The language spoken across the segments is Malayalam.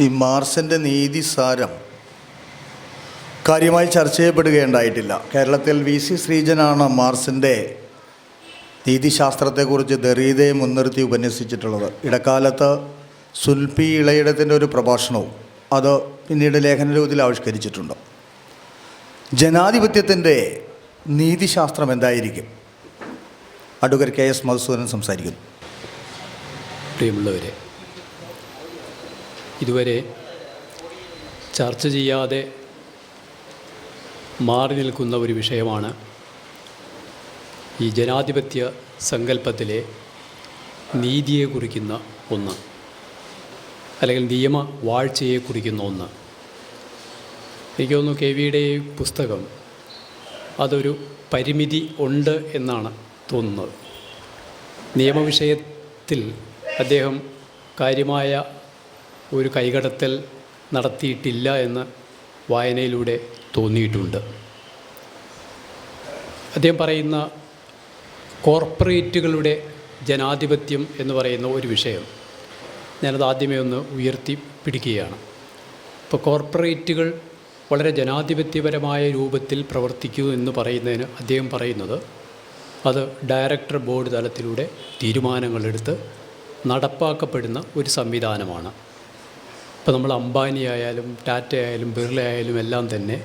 ഈ മാർസിന്റെ നീതിസാരം കാര്യമായി ചർച്ച ചെയ്യപ്പെടുകയുണ്ടായിട്ടില്ല. കേരളത്തിൽ വി സി ശ്രീജനാണ് മാർസിന്റെ നീതിശാസ്ത്രത്തെക്കുറിച്ച് ദറീതയെ മുൻനിർത്തി ഉപന്യസിച്ചിട്ടുള്ളത്. ഇടക്കാലത്ത് സുൽപി ഇളയിടത്തിന്റെ ഒരു പ്രഭാഷണവും അത് പിന്നീട് ലേഖന രൂപത്തിൽ ആവിഷ്കരിച്ചിട്ടുണ്ട്. ജനാധിപത്യത്തിന്റെ നീതിശാസ്ത്രം എന്തായിരിക്കും? അഡ്വക്കേറ്റ് കെ എസ് മധുസൂദനൻ സംസാരിക്കുന്നു. പ്രിയമുള്ളവരെ ഇതുവരെ ചർച്ച ചെയ്യാതെ മാറി നിൽക്കുന്ന ഒരു വിഷയമാണ് ഈ ജനാധിപത്യ സങ്കല്പത്തിലെ നീതിയെ കുറിക്കുന്ന ഒന്ന് അല്ലെങ്കിൽ നിയമ വാഴ്ചയെ കുറിക്കുന്ന ഒന്ന്. എനിക്ക് തോന്നുന്നു കെ വിയുടെ പുസ്തകം അതൊരു പരിമിതി ഉണ്ട് എന്നാണ് തോന്നുന്നത്. നിയമവിഷയത്തിൽ അദ്ദേഹം കാര്യമായ ഒരു കൈകടത്തൽ നടത്തിയിട്ടില്ല എന്ന് വായനയിലൂടെ തോന്നിയിട്ടുണ്ട്. അദ്ദേഹം പറയുന്ന കോർപ്പറേറ്റുകളുടെ ജനാധിപത്യം എന്ന് പറയുന്ന ഒരു വിഷയം ഞാനത് ആദ്യമേ ഒന്ന് ഉയർത്തി പിടിക്കുകയാണ്. ഇപ്പോൾ കോർപ്പറേറ്റുകൾ വളരെ ജനാധിപത്യപരമായ രൂപത്തിൽ പ്രവർത്തിക്കൂ എന്ന് പറയുന്നതിന് അദ്ദേഹം പറയുന്നത് അത് ഡയറക്ടർ ബോർഡ് തലത്തിലൂടെ തീരുമാനങ്ങളെടുത്ത് നടപ്പാക്കപ്പെടുന്ന ഒരു സംവിധാനമാണ്. ഇപ്പോൾ നമ്മൾ അംബാനി ആയാലും ടാറ്റ ആയാലും ബിർള ആയാലും എല്ലാം തന്നെ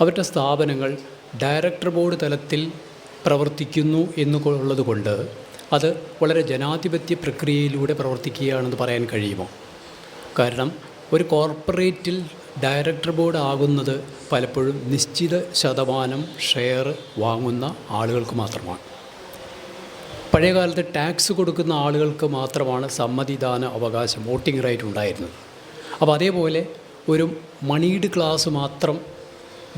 അവരുടെ സ്ഥാപനങ്ങൾ ഡയറക്ടർ ബോർഡ് തലത്തിൽ പ്രവർത്തിക്കുന്നു എന്നുള്ളത് കൊണ്ട് അത് വളരെ ജനാധിപത്യ പ്രക്രിയയിലൂടെ പ്രവർത്തിക്കുകയാണെന്ന് പറയാൻ കഴിയുമോ? കാരണം ഒരു കോർപ്പറേറ്റിൽ ഡയറക്ടർ ബോർഡ് ആകുന്നത് പലപ്പോഴും നിശ്ചിത ശതമാനം ഷെയർ വാങ്ങുന്ന ആളുകൾക്ക് മാത്രമാണ്. പഴയകാലത്ത് ടാക്സ് കൊടുക്കുന്ന ആളുകൾക്ക് മാത്രമാണ് സമ്മതിദാന അവകാശം വോട്ടിംഗ് റൈറ്റ് ഉണ്ടായിരുന്നത്. അപ്പോൾ അതേപോലെ ഒരു മണീഡ് ക്ലാസ് മാത്രം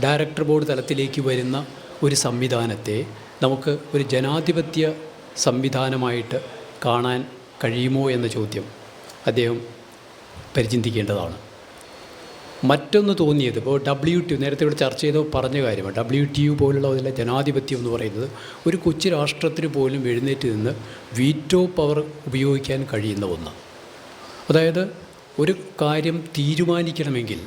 ഡയറക്ടർ ബോർഡ് തലത്തിലേക്ക് വരുന്ന ഒരു സംവിധാനത്തെ നമുക്ക് ഒരു ജനാധിപത്യ സംവിധാനമായിട്ട് കാണാൻ കഴിയുമോ എന്ന ചോദ്യം അദ്ദേഹം പരിചിന്തിക്കേണ്ടതാണ്. മറ്റൊന്ന് തോന്നിയത് ഇപ്പോൾ ഡബ്ല്യു ടി നേരത്തെ ഇവിടെ ചർച്ച ചെയ്ത് പറഞ്ഞ കാര്യമാണ്. ഡബ്ല്യു ടി യു പോലുള്ള അതിലെ ജനാധിപത്യം എന്ന് പറയുന്നത് ഒരു കൊച്ചു രാഷ്ട്രത്തിന് പോലും എഴുന്നേറ്റ് നിന്ന് വീറ്റോ പവർ ഉപയോഗിക്കാൻ കഴിയുന്ന ഒന്ന്. അതായത് ഒരു കാര്യം തീരുമാനിക്കണമെങ്കിൽ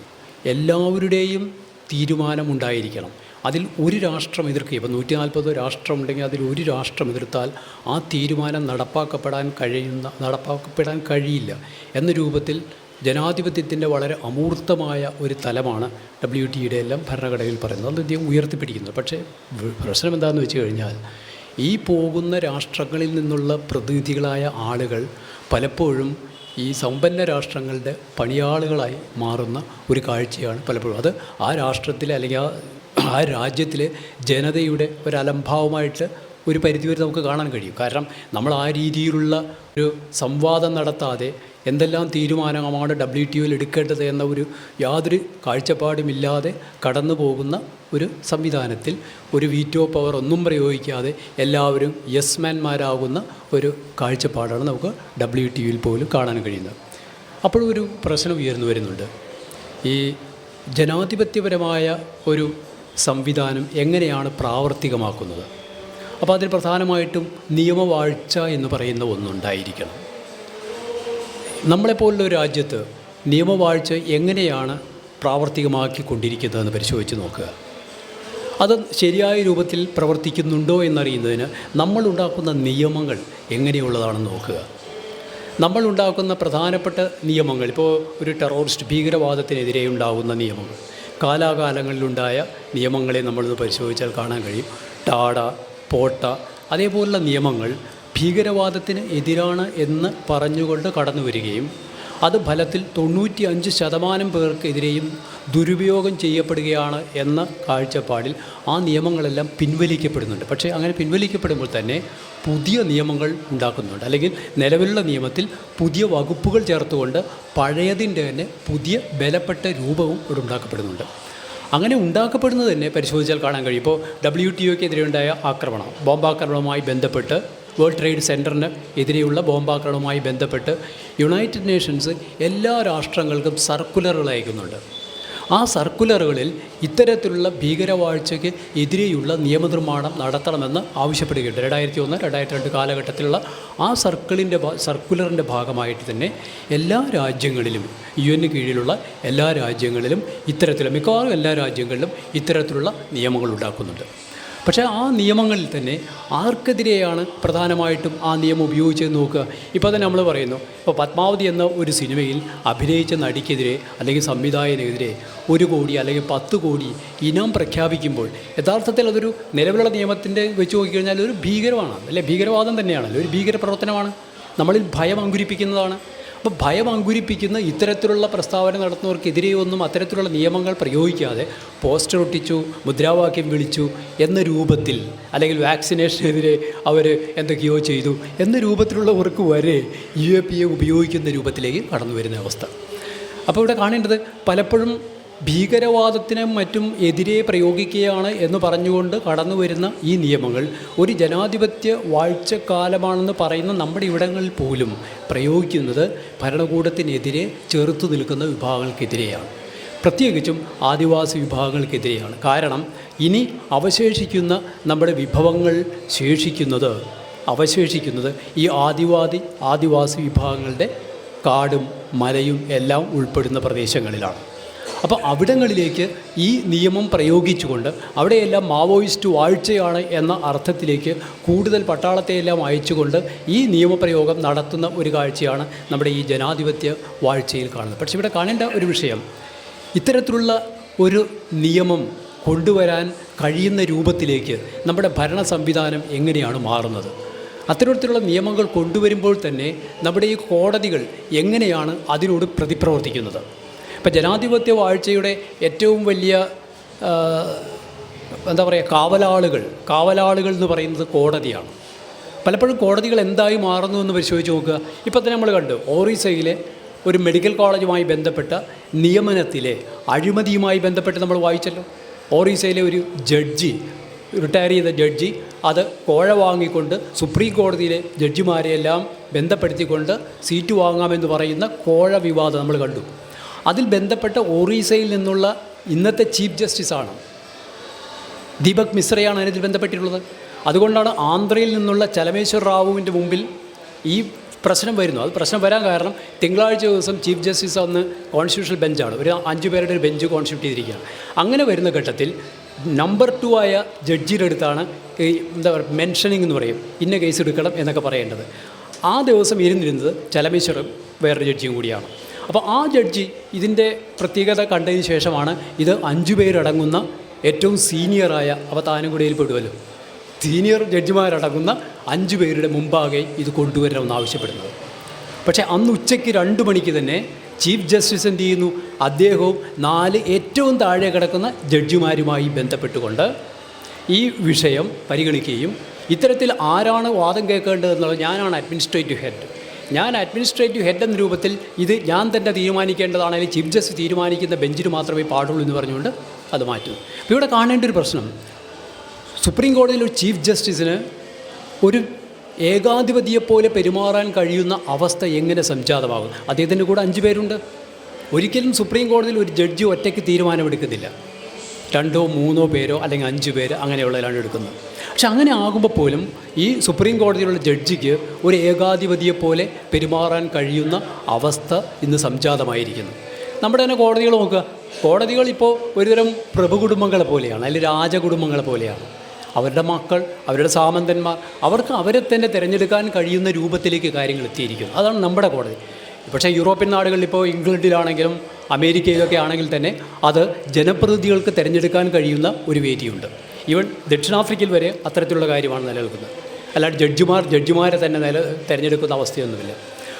എല്ലാവരുടെയും തീരുമാനമുണ്ടായിരിക്കണം. അതിൽ ഒരു രാഷ്ട്രം എതിർക്കുക. ഇപ്പം നൂറ്റി നാൽപ്പത് രാഷ്ട്രം ഉണ്ടെങ്കിൽ അതിൽ ഒരു രാഷ്ട്രം എതിർത്താൽ ആ തീരുമാനം നടപ്പാക്കപ്പെടാൻ കഴിയുന്ന നടപ്പാക്കപ്പെടാൻ കഴിയില്ല എന്ന രൂപത്തിൽ ജനാധിപത്യത്തിന്റെ വളരെ അമൂർത്തമായ ഒരു തലമാണ് ഡബ്ല്യു ടിയുടെ എല്ലാം ഭരണഘടനയിൽ പറയുന്നത്. അത് അദ്ദേഹം ഉയർത്തിപ്പിടിക്കുന്നത്. പക്ഷേ പ്രശ്നം എന്താണെന്ന് വെച്ച് കഴിഞ്ഞാൽ ഈ പോകുന്ന രാഷ്ട്രങ്ങളിൽ നിന്നുള്ള പ്രതിനിധികളായ ആളുകൾ പലപ്പോഴും ഈ സമ്പന്ന രാഷ്ട്രങ്ങളുടെ പണിയാളുകളായി മാറുന്ന ഒരു കാഴ്ചയാണ് പലപ്പോഴും. അത് ആ രാഷ്ട്രത്തിലെ അല്ലെങ്കിൽ ആ ആ രാജ്യത്തിലെ ജനതയുടെ ഒരു അലംഭാവമായിട്ട് ഒരു പരിധിവരെ നമുക്ക് കാണാൻ കഴിയും. കാരണം നമ്മൾ ആ രീതിയിലുള്ള ഒരു സംവാദം നടത്താതെ എന്തെല്ലാം തീരുമാനമാണ് ഡബ്ല്യു ടി ഒയിൽ എടുക്കേണ്ടത് എന്ന ഒരു യാതൊരു കാഴ്ചപ്പാടുമില്ലാതെ കടന്നു പോകുന്ന ഒരു സംവിധാനത്തിൽ ഒരു വീറ്റോ പവർ ഒന്നും പ്രയോഗിക്കാതെ എല്ലാവരും യെസ് മാൻമാരാകുന്ന ഒരു കാഴ്ചപ്പാടാണ് നമുക്ക് ഡബ്ല്യു ടി ഒയിൽ പോലും കാണാൻ കഴിയുന്നത്. അപ്പോഴൊരു പ്രശ്നം ഉയർന്നു വരുന്നുണ്ട്. ഈ ജനാധിപത്യപരമായ ഒരു സംവിധാനം എങ്ങനെയാണ് പ്രാവർത്തികമാക്കുന്നത്? അപ്പോൾ അതിൽ പ്രധാനമായിട്ടും നിയമവാഴ്ച എന്ന് പറയുന്ന ഒന്നുണ്ടായിരിക്കണം. നമ്മളെപ്പോലുള്ള രാജ്യത്ത് നിയമവാഴ്ച എങ്ങനെയാണ് പ്രാവർത്തികമാക്കിക്കൊണ്ടിരിക്കുന്നതെന്ന് പരിശോധിച്ച് നോക്കുക. അത് ശരിയായ രൂപത്തിൽ പ്രവർത്തിക്കുന്നുണ്ടോ എന്നറിയുന്നതിന് നമ്മളുണ്ടാക്കുന്ന നിയമങ്ങൾ എങ്ങനെയുള്ളതാണെന്ന് നോക്കുക. നമ്മൾ ഉണ്ടാക്കുന്ന പ്രധാനപ്പെട്ട നിയമങ്ങൾ ഇപ്പോൾ ഒരു ടെററിസ്റ്റ് ഭീകരവാദത്തിനെതിരെ ഉണ്ടാകുന്ന നിയമങ്ങൾ കാലാകാലങ്ങളിലുണ്ടായ നിയമങ്ങളെ നമ്മളിത് പരിശോധിച്ചാൽ കാണാൻ കഴിയും. ടാഡ പോട്ട അതേപോലുള്ള നിയമങ്ങൾ ഭീകരവാദത്തിന് എതിരാണ് എന്ന് പറഞ്ഞുകൊണ്ട് കടന്നു വരികയും അത് ഫലത്തിൽ തൊണ്ണൂറ്റി അഞ്ച് ശതമാനം പേർക്കെതിരെയും ദുരുപയോഗം ചെയ്യപ്പെടുകയാണ് എന്ന കാഴ്ചപ്പാടിൽ ആ നിയമങ്ങളെല്ലാം പിൻവലിക്കപ്പെടുന്നുണ്ട്. പക്ഷേ അങ്ങനെ പിൻവലിക്കപ്പെടുമ്പോൾ തന്നെ പുതിയ നിയമങ്ങൾ ഉണ്ടാക്കുന്നുണ്ട്. അല്ലെങ്കിൽ നിലവിലുള്ള നിയമത്തിൽ പുതിയ വകുപ്പുകൾ ചേർത്തുകൊണ്ട് പഴയതിന്റെ തന്നെ പുതിയ ബലപ്പെട്ട രൂപവും ഇവിടെ ഉണ്ടാക്കപ്പെടുന്നുണ്ട്. അങ്ങനെ ഉണ്ടാക്കപ്പെടുന്നത് തന്നെ പരിശോധിച്ചാൽ കാണാൻ കഴിയും. ഇപ്പോൾ ഡബ്ല്യു ടി ഒക്കെതിരെയുണ്ടായ ആക്രമണം. ബോംബാക്രമണവുമായി ബന്ധപ്പെട്ട് വേൾഡ് ട്രേഡ് സെന്ററിന് എതിരെയുള്ള ബോംബാക്രമണവുമായി ബന്ധപ്പെട്ട് യുണൈറ്റഡ് നേഷൻസ് എല്ലാ രാഷ്ട്രങ്ങൾക്കും സർക്കുലറുകൾ അയക്കുന്നുണ്ട്. ആ സർക്കുലറുകളിൽ ഇത്തരത്തിലുള്ള ഭീകരവാഴ്ചയ്ക്ക് എതിരെയുള്ള നിയമനിർമ്മാണം നടത്തണമെന്ന് ആവശ്യപ്പെടുകയുണ്ട്. രണ്ടായിരത്തി ഒന്ന് രണ്ടായിരത്തി രണ്ട് കാലഘട്ടത്തിലുള്ള ആ സർക്കിളിന്റെ സർക്കുലറിന്റെ ഭാഗമായിട്ട് തന്നെ എല്ലാ രാജ്യങ്ങളിലും യു എന് കീഴിലുള്ള എല്ലാ രാജ്യങ്ങളിലും ഇത്തരത്തിലുള്ള മിക്കവാറും എല്ലാ രാജ്യങ്ങളിലും ഇത്തരത്തിലുള്ള നിയമങ്ങൾ ഉണ്ടാക്കുന്നുണ്ട്. പക്ഷേ ആ നിയമങ്ങളിൽ തന്നെ ആർക്കെതിരെയാണ് പ്രധാനമായിട്ടും ആ നിയമം ഉപയോഗിച്ചതെന്ന് നോക്കുക. ഇപ്പോൾ തന്നെ നമ്മൾ പറയുന്നു ഇപ്പോൾ പത്മാവതി എന്ന ഒരു സിനിമയിൽ അഭിനയിച്ച നടിക്കെതിരെ അല്ലെങ്കിൽ സംവിധായകനെതിരെ ഒരു കോടി അല്ലെങ്കിൽ പത്ത് കോടി ഇനം പ്രഖ്യാപിക്കുമ്പോൾ യഥാർത്ഥത്തിൽ അതൊരു നിലവിലുള്ള നിയമത്തിന്റെ വെച്ച് നോക്കിക്കഴിഞ്ഞാൽ ഒരു ഭീകരമാണ്. അല്ലെ? ഭീകരവാദം തന്നെയാണല്ലോ. ഒരു ഭീകരപ്രവർത്തനമാണ്. നമ്മളിൽ ഭയം അങ്കുരിപ്പിക്കുന്നതാണ്. അപ്പോൾ ഭയം അങ്കുരിപ്പിക്കുന്ന ഇത്തരത്തിലുള്ള പ്രസ്താവന നടത്തുന്നവർക്കെതിരെ ഒന്നും അത്തരത്തിലുള്ള നിയമങ്ങൾ പ്രയോഗിക്കാതെ പോസ്റ്റർ ഒട്ടിച്ചു മുദ്രാവാക്യം വിളിച്ചു എന്ന രൂപത്തിൽ അല്ലെങ്കിൽ വാക്സിനേഷനെതിരെ അവർ എന്തൊക്കെയോ ചെയ്തു എന്ന രൂപത്തിലുള്ളവർക്ക് വരെ യു എ പി എ ഉപയോഗിക്കുന്ന രൂപത്തിലേക്ക് കടന്നു വരുന്ന അവസ്ഥ. അപ്പോൾ ഇവിടെ കാണേണ്ടത് പലപ്പോഴും ഭീകരവാദത്തിനും മറ്റും എതിരെ പ്രയോഗിക്കുകയാണ് എന്ന് പറഞ്ഞുകൊണ്ട് കടന്നു വരുന്ന ഈ നിയമങ്ങൾ ഒരു ജനാധിപത്യ വാഴ്ചക്കാലമാണെന്ന് പറയുന്ന നമ്മുടെ ഇവിടങ്ങളിൽ പോലും പ്രയോഗിക്കുന്നത് ഭരണകൂടത്തിനെതിരെ ചെറുത്തു നിൽക്കുന്ന വിഭാഗങ്ങൾക്കെതിരെയാണ്. പ്രത്യേകിച്ചും ആദിവാസി വിഭാഗങ്ങൾക്കെതിരെയാണ്. കാരണം ഇനി അവശേഷിക്കുന്ന നമ്മുടെ വിഭവങ്ങൾ ശേഷിക്കുന്നത് അവശേഷിക്കുന്നത് ഈ ആദിവാദി ആദിവാസി വിഭാഗങ്ങളുടെ കാടും മലയും എല്ലാം ഉൾപ്പെടുന്ന പ്രദേശങ്ങളിലാണ്. അപ്പോൾ അവിടങ്ങളിലേക്ക് ഈ നിയമം പ്രയോഗിച്ചുകൊണ്ട് അവിടെയെല്ലാം മാവോയിസ്റ്റ് വാഴ്ചയാണ് എന്ന അർത്ഥത്തിലേക്ക് കൂടുതൽ പട്ടാളത്തെയെല്ലാം അയച്ചുകൊണ്ട് ഈ നിയമപ്രയോഗം നടത്തുന്ന ഒരു കാഴ്ചയാണ് നമ്മുടെ ഈ ജനാധിപത്യ വാഴ്ചയിൽ കാണുന്നത്. പക്ഷേ ഇവിടെ കാണേണ്ട ഒരു വിഷയം ഇത്തരത്തിലുള്ള ഒരു നിയമം കൊണ്ടുവരാൻ കഴിയുന്ന രൂപത്തിലേക്ക് നമ്മുടെ ഭരണ സംവിധാനം എങ്ങനെയാണ് മാറുന്നത്? അത്തരത്തിലുള്ള നിയമങ്ങൾ കൊണ്ടുവരുമ്പോൾ തന്നെ നമ്മുടെ ഈ കോടതികൾ എങ്ങനെയാണ് അതിനോട് പ്രതിപ്രവർത്തിക്കുന്നത്? ഇപ്പം ജനാധിപത്യ വാഴ്ചയുടെ ഏറ്റവും വലിയ എന്താ പറയുക കാവലാളുകൾ കാവലാളുകൾ എന്ന് പറയുന്നത് കോടതിയാണ്. പലപ്പോഴും കോടതികൾ എന്തായി മാറുന്നു എന്ന് പരിശോധിച്ച് നോക്കുക. ഇപ്പം തന്നെ നമ്മൾ കണ്ടു ഓറീസയിലെ ഒരു മെഡിക്കൽ കോളേജുമായി ബന്ധപ്പെട്ട നിയമനത്തിലെ അഴിമതിയുമായി ബന്ധപ്പെട്ട് നമ്മൾ വായിച്ചല്ലോ. ഓറീസയിലെ ഒരു ജഡ്ജി റിട്ടയർ ചെയ്ത ജഡ്ജി അത് കോഴ വാങ്ങിക്കൊണ്ട് സുപ്രീം കോടതിയിലെ ജഡ്ജിമാരെയെല്ലാം ബന്ധപ്പെടുത്തിക്കൊണ്ട് സീറ്റ് വാങ്ങാമെന്ന് പറയുന്ന കോഴ വിവാദം നമ്മൾ കണ്ടു. അതിൽ ബന്ധപ്പെട്ട ഒറീസയിൽ നിന്നുള്ള ഇന്നത്തെ ചീഫ് ജസ്റ്റിസാണ് ദീപക് മിശ്രയാണ് അതിനതിൽ ബന്ധപ്പെട്ടിട്ടുള്ളത്. അതുകൊണ്ടാണ് ആന്ധ്രയിൽ നിന്നുള്ള ചലമേശ്വർ റാവുവിന്റെ മുമ്പിൽ ഈ പ്രശ്നം വരുന്നു അത് പ്രശ്നം വരാൻ കാരണം തിങ്കളാഴ്ച ദിവസം ചീഫ് ജസ്റ്റിസ് അന്ന് കോൺസ്റ്റിറ്റ്യൂഷണൽ ബെഞ്ചാണ്. ഒരു അഞ്ച് പേരുടെ ഒരു ബെഞ്ച് കോൺസ്റ്റിറ്റ്യൂട്ട് ചെയ്തിരിക്കുകയാണ്. അങ്ങനെ വരുന്ന ഘട്ടത്തിൽ നമ്പർ ടു ആയ ജഡ്ജിയുടെ അടുത്താണ് എന്താ പറയുക മെൻഷനിങ് എന്ന് പറയും. ഇന്ന കേസ് എടുക്കണം എന്നൊക്കെ പറയേണ്ടത്. ആ ദിവസം ഇരുന്നിരുന്നത് ചലമേശ്വരം വേറൊരു ജഡ്ജിയും കൂടിയാണ്. അപ്പോൾ ആ ജഡ്ജി ഇതിന്റെ പ്രത്യേകത കണ്ടതിന് ശേഷമാണ് ഇത് അഞ്ചു പേരടങ്ങുന്ന ഏറ്റവും സീനിയറായ അവതാനുകൂടിയിൽ പെടുമല്ലോ സീനിയർ ജഡ്ജിമാരടങ്ങുന്ന അഞ്ചു പേരുടെ മുമ്പാകെ ഇത് കൊണ്ടുവരണമെന്ന് ആവശ്യപ്പെടുന്നത്. പക്ഷേ അന്ന് ഉച്ചയ്ക്ക് രണ്ട് മണിക്ക് തന്നെ ചീഫ് ജസ്റ്റിസ് എന്ത് ചെയ്യുന്നു? അദ്ദേഹവും നാല് ഏറ്റവും താഴെ കിടക്കുന്ന ജഡ്ജിമാരുമായി ബന്ധപ്പെട്ടുകൊണ്ട് ഈ വിഷയം പരിഗണിക്കുകയും ഇത്തരത്തിൽ ആരാണ് വാദം കേൾക്കേണ്ടതെന്നുള്ളത് ഞാനാണ് അഡ്മിനിസ്ട്രേറ്റീവ് ഹെഡ്. ഞാൻ അഡ്മിനിസ്ട്രേറ്റീവ് ഹെഡ് എന്ന രൂപത്തിൽ ഇത് ഞാൻ തന്നെ തീരുമാനിക്കേണ്ടതാണ് അല്ലെങ്കിൽ ചീഫ് ജസ്റ്റിസ് തീരുമാനിക്കുന്ന ബെഞ്ചിന് മാത്രമേ പാടുള്ളൂ എന്ന് പറഞ്ഞുകൊണ്ട് അത് മാറ്റുന്നു. അപ്പോൾ ഇവിടെ കാണേണ്ട ഒരു പ്രശ്നം സുപ്രീം കോടതിയിൽ ഒരു ചീഫ് ജസ്റ്റിസിന് ഒരു ഏകാധിപതിയെപ്പോലെ പെരുമാറാൻ കഴിയുന്ന അവസ്ഥ എങ്ങനെ സംജാതമാകും? അദ്ദേഹത്തിന്റെ കൂടെ അഞ്ച് പേരുണ്ട്. ഒരിക്കലും സുപ്രീം കോടതിയിൽ ഒരു ജഡ്ജി ഒറ്റയ്ക്ക് തീരുമാനമെടുക്കുന്നില്ല. രണ്ടോ മൂന്നോ പേരോ അല്ലെങ്കിൽ അഞ്ച് പേര് അങ്ങനെയുള്ളതിലാണ് എടുക്കുന്നത്. പക്ഷെ അങ്ങനെ ആകുമ്പോൾ പോലും ഈ സുപ്രീം കോടതിയിലുള്ള ജഡ്ജിക്ക് ഒരു ഏകാധിപതിയെ പോലെ പെരുമാറാൻ കഴിയുന്ന അവസ്ഥ ഇന്ന് സംജാതമായിരിക്കുന്നു. നമ്മുടെ തന്നെ കോടതികൾ നോക്കുക. കോടതികൾ ഇപ്പോൾ ഒരുതരം പ്രഭുകുടുംബങ്ങളെ പോലെയാണ് അല്ലെങ്കിൽ രാജകുടുംബങ്ങളെ പോലെയാണ്. അവരുടെ മക്കൾ അവരുടെ സാമന്തന്മാർ അവർക്ക് അവരെ തന്നെ തിരഞ്ഞെടുക്കാൻ കഴിയുന്ന രൂപത്തിലേക്ക് കാര്യങ്ങൾ എത്തിയിരിക്കുന്നു. അതാണ് നമ്മുടെ കോടതി. പക്ഷേ യൂറോപ്യൻ നാടുകളിൽ ഇപ്പോൾ ഇംഗ്ലണ്ടിലാണെങ്കിലും അമേരിക്കയിലൊക്കെ ആണെങ്കിൽ തന്നെ അത് ജനപ്രതിനിധികൾക്ക് തിരഞ്ഞെടുക്കാൻ കഴിയുന്ന ഒരു വേദിയുണ്ട്. ഈവൻ ദക്ഷിണാഫ്രിക്കയിൽ വരെ അത്തരത്തിലുള്ള കാര്യമാണ് നിലനിൽക്കുന്നത്. അല്ലാണ്ട് ജഡ്ജിമാർ ജഡ്ജിമാരെ തന്നെ നില തിരഞ്ഞെടുക്കുന്ന അവസ്ഥയൊന്നുമില്ല.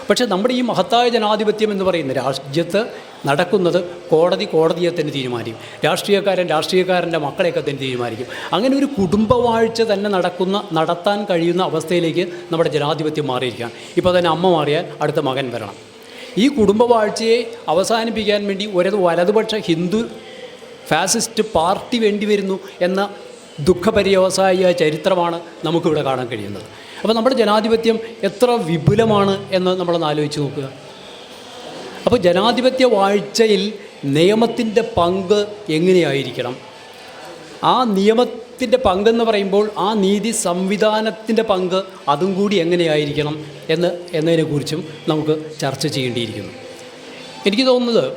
പക്ഷേ നമ്മുടെ ഈ മഹത്തായ ജനാധിപത്യം എന്ന് പറയുന്ന രാജ്യത്ത് നടക്കുന്നത് കോടതി കോടതിയെ തന്നെ തീരുമാനിക്കും. രാഷ്ട്രീയക്കാരൻ രാഷ്ട്രീയക്കാരന്റെ മക്കളെയൊക്കെ തന്നെ തീരുമാനിക്കും. അങ്ങനെ ഒരു കുടുംബവാഴ്ച തന്നെ നടക്കുന്ന നടത്താൻ കഴിയുന്ന അവസ്ഥയിലേക്ക് നമ്മുടെ ജനാധിപത്യം മാറിയിരിക്കുകയാണ്. ഇപ്പോൾ തന്നെ അമ്മ മാറിയാൽ അടുത്ത മകൻ വരണം. ഈ കുടുംബവാഴ്ചയെ അവസാനിപ്പിക്കാൻ വേണ്ടി ഒരു വലതുപക്ഷ ഹിന്ദു ഫാസിസ്റ്റ് പാർട്ടി വേണ്ടി വരുന്നു എന്ന ദുഃഖപര്യവസായ ചരിത്രമാണ് നമുക്കിവിടെ കാണാൻ കഴിയുന്നത്. അപ്പോൾ നമ്മുടെ ജനാധിപത്യം എത്ര വിപുലമാണ് എന്ന് നമ്മളൊന്ന് ആലോചിച്ച് നോക്കുക. അപ്പോൾ ജനാധിപത്യ വാഴ്ചയിൽ നിയമത്തിന്റെ പങ്ക് എങ്ങനെയായിരിക്കണം? ആ നിയമത്തിന്റെ പങ്കെന്ന് പറയുമ്പോൾ ആ നീതി സംവിധാനത്തിന്റെ പങ്ക് അതും കൂടി എങ്ങനെയായിരിക്കണം എന്ന് എന്നതിനെക്കുറിച്ചും നമുക്ക് ചർച്ച ചെയ്യേണ്ടിയിരിക്കുന്നു. എനിക്ക് തോന്നുന്നത്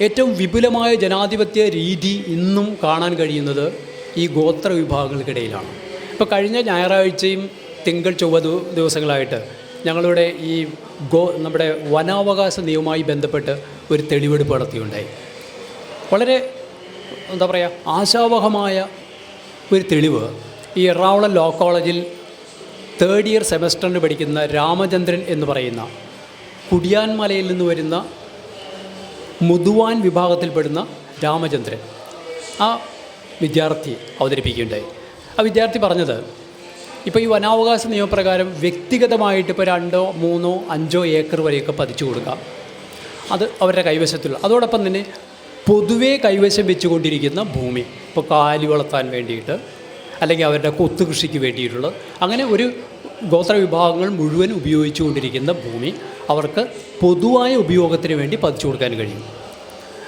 ഏറ്റവും വിപുലമായ ജനാധിപത്യ രീതി ഇന്നും കാണാൻ കഴിയുന്നത് ഈ ഗോത്ര വിഭാഗങ്ങൾക്കിടയിലാണ്. ഇപ്പോൾ കഴിഞ്ഞ ഞായറാഴ്ചയും തിങ്കൾ ചൊവ്വ ദിവസങ്ങളായിട്ട് ഞങ്ങളുടെ ഈ ഗോ നമ്മുടെ വനാവകാശ നിയമവുമായി ബന്ധപ്പെട്ട് ഒരു തെളിവെടുപ്പ് നടത്തിയുണ്ടായി. വളരെ എന്താ പറയുക ആശാവഹമായ ഒരു തെളിവ്. ഈ എറണാകുളം ലോ കോളേജിൽ തേർഡ് ഇയർ സെമസ്റ്ററിന് പഠിക്കുന്ന രാമചന്ദ്രൻ എന്ന് പറയുന്ന കുടിയാൻമലയിൽ നിന്ന് വരുന്ന മുതുവാൻ വിഭാഗത്തിൽപ്പെടുന്ന രാമചന്ദ്രൻ. ആ വിദ്യാർത്ഥി അവതരിപ്പിക്കുകയുണ്ടായി. ആ വിദ്യാർത്ഥി പറഞ്ഞത് ഇപ്പോൾ ഈ വനാവകാശ നിയമപ്രകാരം വ്യക്തിഗതമായിട്ട് ഇപ്പോൾ രണ്ടോ മൂന്നോ അഞ്ചോ ഏക്കർ വരെയൊക്കെ പതിച്ചു കൊടുക്കാം. അത് അവരുടെ കൈവശത്തുള്ള അതോടൊപ്പം തന്നെ പൊതുവേ കൈവശം വെച്ചുകൊണ്ടിരിക്കുന്ന ഭൂമി ഇപ്പോൾ കാലി വളർത്താൻ വേണ്ടിയിട്ട് അല്ലെങ്കിൽ അവരുടെ കൊത്തു കൃഷിക്ക് വേണ്ടിയിട്ടുള്ളത് അങ്ങനെ ഒരു ഗോത്ര വിഭാഗങ്ങൾ മുഴുവൻ ഉപയോഗിച്ചുകൊണ്ടിരിക്കുന്ന ഭൂമി അവർക്ക് പൊതുവായ ഉപയോഗത്തിന് വേണ്ടി പതിച്ചു കൊടുക്കാൻ കഴിയും.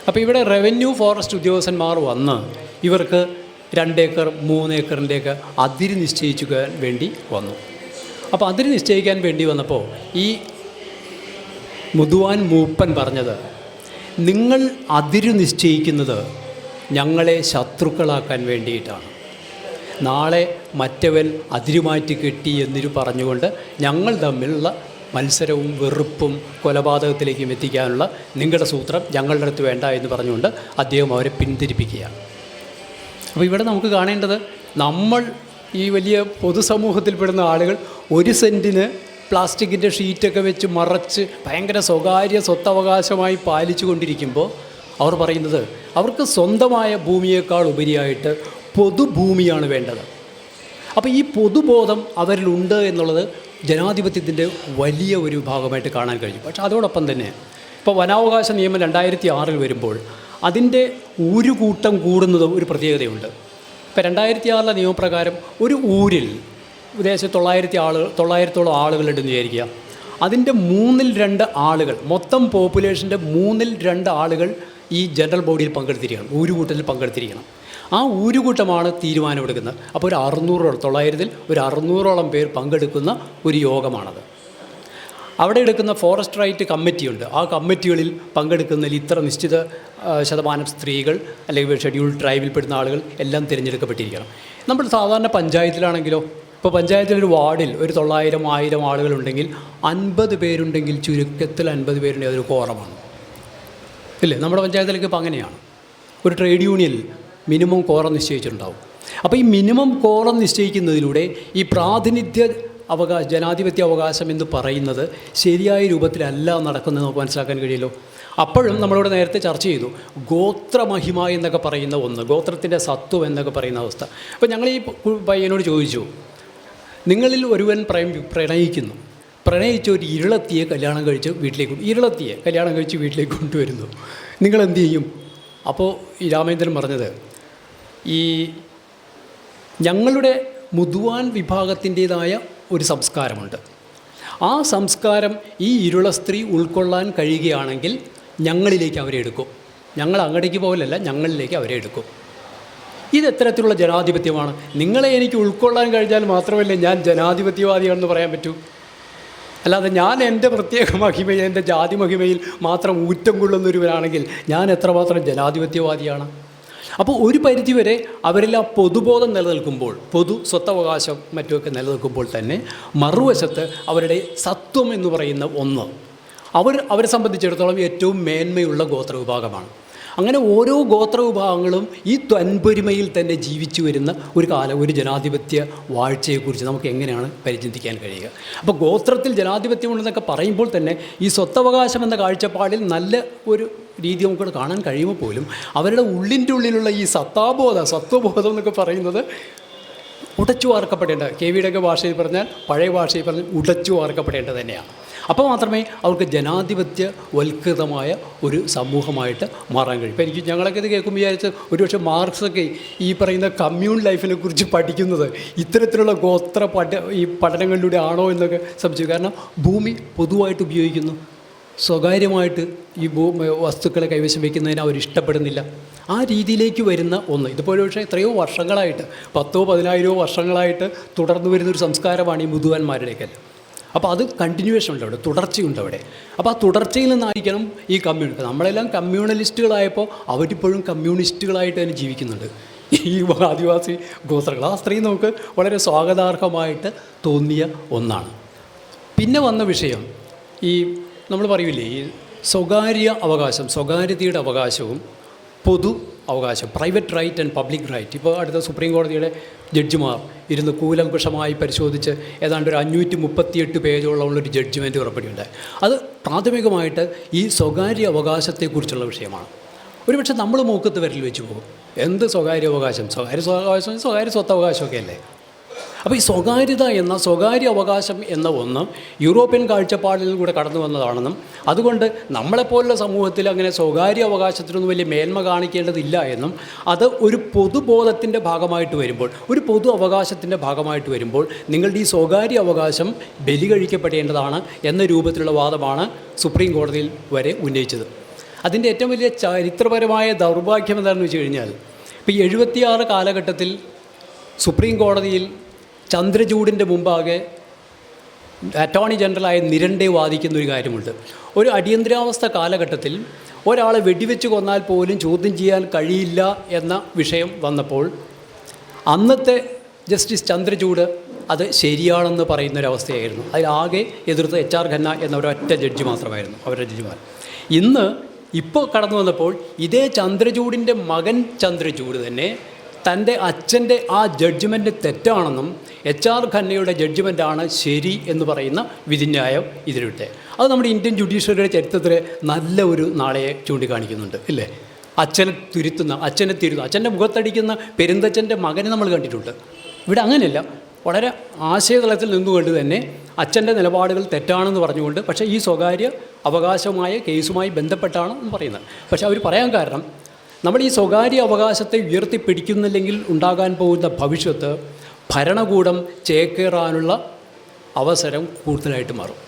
അപ്പോൾ ഇവിടെ റവന്യൂ ഫോറസ്റ്റ് ഉദ്യോഗസ്ഥന്മാർ വന്ന് ഇവർക്ക് രണ്ടേക്കർ മൂന്നേക്കറിന്റെയൊക്കെ അതിര് നിശ്ചയിക്കാൻ വേണ്ടി വന്നു. അപ്പോൾ അതിര് നിശ്ചയിക്കാൻ വേണ്ടി വന്നപ്പോൾ ഈ മുതുവാൻ മൂപ്പൻ പറഞ്ഞത് നിങ്ങൾ അതിരു നിശ്ചയിക്കുന്നത് ഞങ്ങളെ ശത്രുക്കളാക്കാൻ വേണ്ടിയിട്ടാണ്. നാളെ മറ്റവൻ അതിരുമാറ്റി കെട്ടി എന്നിരു പറഞ്ഞുകൊണ്ട് ഞങ്ങൾ തമ്മിലുള്ള മത്സരവും വെറുപ്പും കൊലപാതകത്തിലേക്കും എത്തിക്കാനുള്ള നിങ്ങളുടെ സൂത്രം ഞങ്ങളുടെ അടുത്ത് വേണ്ട എന്ന് പറഞ്ഞുകൊണ്ട് അദ്ദേഹം അവരെ പിന്തിരിപ്പിക്കുകയാണ്. അപ്പോൾ ഇവിടെ നമുക്ക് കാണേണ്ടത് നമ്മൾ ഈ വലിയ പൊതുസമൂഹത്തിൽപ്പെടുന്ന ആളുകൾ ഒരു സെന്റിന് പ്ലാസ്റ്റിക്കിന്റെ ഷീറ്റൊക്കെ വെച്ച് മറച്ച് ഭയങ്കര സ്വകാര്യ സ്വത്തവകാശമായി പാലിച്ചു കൊണ്ടിരിക്കുമ്പോൾ അവർ പറയുന്നത് അവർക്ക് സ്വന്തമായ ഭൂമിയേക്കാൾ ഉപരിയായിട്ട് പൊതുഭൂമിയാണ് വേണ്ടത്. അപ്പോൾ ഈ പൊതുബോധം അവരിലുണ്ട് എന്നുള്ളത് ജനാധിപത്യത്തിന്റെ വലിയ ഒരു ഭാഗമായിട്ട് കാണാൻ കഴിഞ്ഞു. പക്ഷെ അതോടൊപ്പം തന്നെ ഇപ്പോൾ വനാവകാശ നിയമം രണ്ടായിരത്തി ആറിൽ വരുമ്പോൾ അതിന്റെ ഒരു കൂട്ടം കൂടുന്നത് ഒരു പ്രത്യേകതയുണ്ട്. ഇപ്പോൾ രണ്ടായിരത്തി ആറിലെ നിയമപ്രകാരം ഒരു ഊരിൽ ഉദ്ദേശം തൊള്ളായിരത്തി ആളുകൾ തൊള്ളായിരത്തോളം ആളുകളുണ്ടെന്ന് വിചാരിക്കുക. അതിന്റെ മൂന്നിൽ രണ്ട് ആളുകൾ മൊത്തം പോപ്പുലേഷന്റെ മൂന്നിൽ രണ്ട് ആളുകൾ ഈ ജനറൽ ബോഡിയിൽ പങ്കെടുത്തിരിക്കണം ഊരുകൂട്ടത്തിൽ പങ്കെടുത്തിരിക്കണം ആ ഊരുകൂട്ടമാണ് തീരുമാനമെടുക്കുന്നത്. അപ്പോൾ ഒരു അറുന്നൂറോളം തൊള്ളായിരത്തിൽ ഒരു അറുന്നൂറോളം പേർ പങ്കെടുക്കുന്ന ഒരു യോഗമാണത്. അവിടെ എടുക്കുന്ന ഫോറസ്റ്റ് റൈറ്റ് കമ്മിറ്റിയുണ്ട് ആ കമ്മിറ്റികളിൽ പങ്കെടുക്കുന്നതിൽ ഇത്ര നിശ്ചിത ശതമാനം സ്ത്രീകൾ അല്ലെങ്കിൽ ഷെഡ്യൂൾ ട്രൈബിൽപ്പെടുന്ന ആളുകൾ എല്ലാം തിരഞ്ഞെടുക്കപ്പെട്ടിരിക്കണം. നമ്മൾ സാധാരണ പഞ്ചായത്തിലാണെങ്കിലോ ഇപ്പോൾ പഞ്ചായത്തിലൊരു വാർഡിൽ ഒരു തൊള്ളായിരം ആയിരം ആളുകളുണ്ടെങ്കിൽ അൻപത് പേരുണ്ടെങ്കിൽ ചുരുക്കത്തിൽ അൻപത് പേരുണ്ടെങ്കിൽ അതൊരു കോറമാണ് ഇല്ലേ? നമ്മുടെ പഞ്ചായത്തിലേക്ക് ഇപ്പോൾ അങ്ങനെയാണ്. ഒരു ട്രേഡ് യൂണിയനിൽ മിനിമം കോറം നിശ്ചയിച്ചിട്ടുണ്ടാവും. അപ്പോൾ ഈ മിനിമം കോറം നിശ്ചയിക്കുന്നതിലൂടെ ഈ പ്രാതിനിധ്യ അവകാശ ജനാധിപത്യ അവകാശം എന്ന് പറയുന്നത് ശരിയായ രൂപത്തിലല്ല നടക്കുന്നത് നമുക്ക് മനസ്സിലാക്കാൻ കഴിയുമല്ലോ. അപ്പോഴും നമ്മളിവിടെ നേരത്തെ ചർച്ച ചെയ്തു. ഗോത്രമഹിമ എന്നൊക്കെ പറയുന്ന ഒന്ന് ഗോത്രത്തിന്റെ സത്വം എന്നൊക്കെ പറയുന്ന അവസ്ഥ. അപ്പോൾ ഞങ്ങൾ ഈ പയ്യനോട് ചോദിച്ചു നിങ്ങളിൽ ഒരുവൻ പ്രയം പ്രണയിക്കുന്നു. പ്രണയിച്ച ഒരു ഇരുളത്തിയെ കല്യാണം കഴിച്ച് വീട്ടിലേക്ക് ഇരുളത്തിയെ കല്യാണം കഴിച്ച് വീട്ടിലേക്ക് കൊണ്ടുവരുന്നു. നിങ്ങൾ എന്ത് ചെയ്യും? അപ്പോൾ ഈ രാമേന്ദ്രൻ പറഞ്ഞത് ഈ ഞങ്ങളുടെ മുതുവാൻ വിഭാഗത്തിന്റേതായ ഒരു സംസ്കാരമുണ്ട്. ആ സംസ്കാരം ഈ ഇരുള സ്ത്രീ ഉൾക്കൊള്ളാൻ കഴിയുകയാണെങ്കിൽ ഞങ്ങളിലേക്ക് അവരെ എടുക്കും. ഞങ്ങൾ അങ്ങടേക്ക് പോകലല്ല ഞങ്ങളിലേക്ക് അവരെ എടുക്കും. ഇത് എത്തരത്തിലുള്ള ജനാധിപത്യമാണ്. നിങ്ങളെ എനിക്ക് ഉൾക്കൊള്ളാൻ കഴിഞ്ഞാൽ മാത്രമല്ലേ ഞാൻ ജനാധിപത്യവാദിയാണെന്ന് പറയാൻ പറ്റൂ? അല്ലാതെ ഞാൻ എന്റെ പ്രത്യേക മഹിമയിൽ എന്റെ ജാതി മഹിമയിൽ മാത്രം ഊറ്റം കൊള്ളുന്നൊരുവരാണെങ്കിൽ ഞാൻ എത്രമാത്രം ജനാധിപത്യവാദിയാണ്? അപ്പോൾ ഒരു പരിധിവരെ അവരിൽ ആ പൊതുബോധം നിലനിൽക്കുമ്പോൾ പൊതു സ്വത്തവകാശം മറ്റുമൊക്കെ നിലനിൽക്കുമ്പോൾ തന്നെ മറുവശത്ത് അവരുടെ സത്വം എന്ന് പറയുന്ന ഒന്ന് അവർ അവരെ സംബന്ധിച്ചിടത്തോളം ഏറ്റവും മേന്മയുള്ള ഗോത്രവിഭാഗമാണ്. അങ്ങനെ ഓരോ ഗോത്ര വിഭാഗങ്ങളും ഈ ത്വൻപൊരുമയിൽ തന്നെ ജീവിച്ചു വരുന്ന ഒരു കാലം ഒരു ജനാധിപത്യ വാഴ്ചയെക്കുറിച്ച് നമുക്ക് എങ്ങനെയാണ് പരിചിന്തിക്കാൻ കഴിയുക? അപ്പോൾ ഗോത്രത്തിൽ ജനാധിപത്യമുണ്ടെന്നൊക്കെ പറയുമ്പോൾ തന്നെ ഈ സ്വത്തവകാശം എന്ന കാഴ്ചപ്പാടിൽ നല്ല ഒരു രീതി നമുക്ക് കാണാൻ കഴിയുമ്പോൾ പോലും അവരുടെ ഉള്ളിന്റെ ഉള്ളിലുള്ള ഈ സത്താബോധ സത്വബോധം എന്നൊക്കെ പറയുന്നത് ഉടച്ചു വാർക്കപ്പെടേണ്ട കെ വിയുടെയൊക്കെ ഭാഷയിൽ പറഞ്ഞാൽ പഴയ ഭാഷയിൽ പറഞ്ഞാൽ ഉടച്ചു വാർക്കപ്പെടേണ്ടത് തന്നെയാണ്. അപ്പോൾ മാത്രമേ അവർക്ക് ജനാധിപത്യ വൽകൃതമായ ഒരു സമൂഹമായിട്ട് മാറാൻ കഴിയും. ഇപ്പോൾ എനിക്ക് ഞങ്ങളൊക്കെ ഇത് കേൾക്കുമ്പോൾ വിചാരിച്ച് ഒരുപക്ഷെ മാർക്സൊക്കെ ഈ പറയുന്ന കമ്മ്യൂൺ ലൈഫിനെ കുറിച്ച് പഠിക്കുന്നത് ഇത്തരത്തിലുള്ള ഗോത്ര പഠ ഈ പഠനങ്ങളിലൂടെ ആണോ എന്നൊക്കെ സംശയിച്ചു കാരണം ഭൂമി പൊതുവായിട്ട് ഉപയോഗിക്കുന്നു. സ്വകാര്യമായിട്ട് ഈ ഭൂ വസ്തുക്കളെ കൈവശം വയ്ക്കുന്നതിന് അവർ ഇഷ്ടപ്പെടുന്നില്ല. ആ രീതിയിലേക്ക് വരുന്ന ഒന്ന്. ഇതുപോലെ പക്ഷേ എത്രയോ വർഷങ്ങളായിട്ട് പത്തോ പതിനായിരമോ വർഷങ്ങളായിട്ട് തുടർന്നു വരുന്നൊരു സംസ്കാരമാണ് ഈ മുതുവാന്മാരുടെയൊക്കെ. അപ്പോൾ അത് കണ്ടിന്യൂവേഷൻ ഉണ്ട് അവിടെ തുടർച്ചയുണ്ട് അവിടെ. അപ്പോൾ ആ തുടർച്ചയിൽ നിന്നായിരിക്കണം ഈ കമ്മ്യൂണി നമ്മളെല്ലാം കമ്മ്യൂണലിസ്റ്റുകളായപ്പോൾ അവരിപ്പോഴും കമ്മ്യൂണിസ്റ്റുകളായിട്ട് തന്നെ ജീവിക്കുന്നുണ്ട്. ഈ ആദിവാസി ഗോത്രങ്ങൾ. ആ സ്ത്രീ നമുക്ക് വളരെ സ്വാഗതാർഹമായിട്ട് തോന്നിയ ഒന്നാണ്. പിന്നെ വന്ന വിഷയം ഈ നമ്മൾ പറയില്ലേ ഈ സ്വകാര്യ അവകാശം സ്വകാര്യതയുടെ അവകാശവും പൊതു അവകാശം. Private right and public right ഇപ്പോൾ അടുത്ത സുപ്രീം കോടതിയുടെ ജഡ്ജിമാർ ഇരുന്ന് കൂലങ്കുഷമായി പരിശോധിച്ച് ഏതാണ്ട് ഒരു അഞ്ഞൂറ്റി മുപ്പത്തിയെട്ട് പേജോളമുള്ള ഒരു ജഡ്ജ്മെന്റ് പുറപ്പെടുകയുണ്ടായി അത് പ്രാഥമികമായിട്ട് ഈ സ്വകാര്യ അവകാശത്തെക്കുറിച്ചുള്ള വിഷയമാണ്. ഒരുപക്ഷെ നമ്മൾ മൂക്കത്ത് വിരൽ വെച്ച് പോകും. എന്ത് സ്വകാര്യ അവകാശം? സ്വകാര്യ സ്വകാശം സ്വകാര്യ സ്വത്തവകാശമൊക്കെ അല്ലേ? അപ്പോൾ ഈ സ്വകാര്യത എന്ന സ്വകാര്യ അവകാശം എന്ന ഒന്ന് യൂറോപ്യൻ കാഴ്ചപ്പാടിൽ കൂടെ കടന്നു വന്നതാണെന്നും അതുകൊണ്ട് നമ്മളെപ്പോലുള്ള സമൂഹത്തിൽ അങ്ങനെ സ്വകാര്യ അവകാശത്തിനൊന്നും വലിയ മേന്മ കാണിക്കേണ്ടതില്ല എന്നും അത് ഒരു പൊതുബോധത്തിന്റെ ഭാഗമായിട്ട് വരുമ്പോൾ ഒരു പൊതു അവകാശത്തിന്റെ ഭാഗമായിട്ട് വരുമ്പോൾ നിങ്ങളുടെ ഈ സ്വകാര്യ അവകാശം ബലി കഴിക്കപ്പെടേണ്ടതാണ് എന്ന രൂപത്തിലുള്ള വാദമാണ് സുപ്രീം കോടതിയിൽ വരെ ഉന്നയിച്ചത്. അതിന്റെ ഏറ്റവും വലിയ ചരിത്രപരമായ ദൗർഭാഗ്യം എന്താണെന്ന് വെച്ച് കഴിഞ്ഞാൽ ഇപ്പോൾ ഈ എഴുപത്തിയാറ് കാലഘട്ടത്തിൽ സുപ്രീം കോടതിയിൽ ചന്ദ്രചൂഡിന്റെ മുമ്പാകെ അറ്റോർണി ജനറലായ നിരണ്ടെ വാദിക്കുന്ന ഒരു കാര്യമുണ്ട്. ഒരു അടിയന്തരാവസ്ഥ കാലഘട്ടത്തിൽ ഒരാളെ വെടിവെച്ച് കൊന്നാൽ പോലും ചോദ്യം ചെയ്യാൻ കഴിയില്ല എന്ന വിഷയം വന്നപ്പോൾ അന്നത്തെ ജസ്റ്റിസ് ചന്ദ്രചൂഡ് അത് ശരിയാണെന്ന് പറയുന്ന ഒരവസ്ഥയായിരുന്നു അതിലാകെ എതിർത്ത് എച്ച് ആർ ഖന്ന എന്ന ഒരൊറ്റ ജഡ്ജി മാത്രമായിരുന്നു അവരുടെ ജഡ്ജിമാർ. ഇന്ന് ഇപ്പോൾ കടന്നു വന്നപ്പോൾ ഇതേ ചന്ദ്രചൂഡിന്റെ മകൻ ചന്ദ്രചൂഡ് തന്നെ തന്റെ അച്ഛന്റെ ആ ജഡ്ജ്മെന്റ് തെറ്റാണെന്നും എച്ച് ആർ ഖന്നയുടെ ജഡ്ജ്മെന്റാണ് ശരി എന്ന് പറയുന്ന വിധിന്യായം ഇതിലിട്ടെ. അത് നമ്മുടെ ഇന്ത്യൻ ജുഡീഷ്യറിയുടെ ചരിത്രത്തിൽ നല്ല ഒരു നാളെയെ ചൂണ്ടിക്കാണിക്കുന്നുണ്ട് ഇല്ലേ? അച്ഛനെ തുരുത്തുന്ന അച്ഛനെ തിരുത്തുന്ന അച്ഛന്റെ മുഖത്തടിക്കുന്ന പെരുന്തച്ഛന്റെ മകനെ നമ്മൾ കണ്ടിട്ടുണ്ട്. ഇവിടെ അങ്ങനെയല്ല വളരെ ആശയതലത്തിൽ നിന്നുകൊണ്ട് തന്നെ അച്ഛന്റെ നിലപാടുകൾ തെറ്റാണെന്ന് പറഞ്ഞുകൊണ്ട് പക്ഷേ ഈ സ്വകാര്യ അവകാശമായ കേസുമായി ബന്ധപ്പെട്ടാണ് എന്ന് പറയുന്നത്. പക്ഷേ അവർ പറയാൻ കാരണം നമ്മൾ ഈ സ്വകാര്യ അവകാശത്തെ ഉയർത്തിപ്പിടിക്കുന്നില്ലെങ്കിൽ ഉണ്ടാകാൻ പോകുന്ന ഭവിഷ്യത്ത് ഭരണകൂടം ചേക്കേറാനുള്ള അവസരം കൂടുതലായിട്ട് മാറും.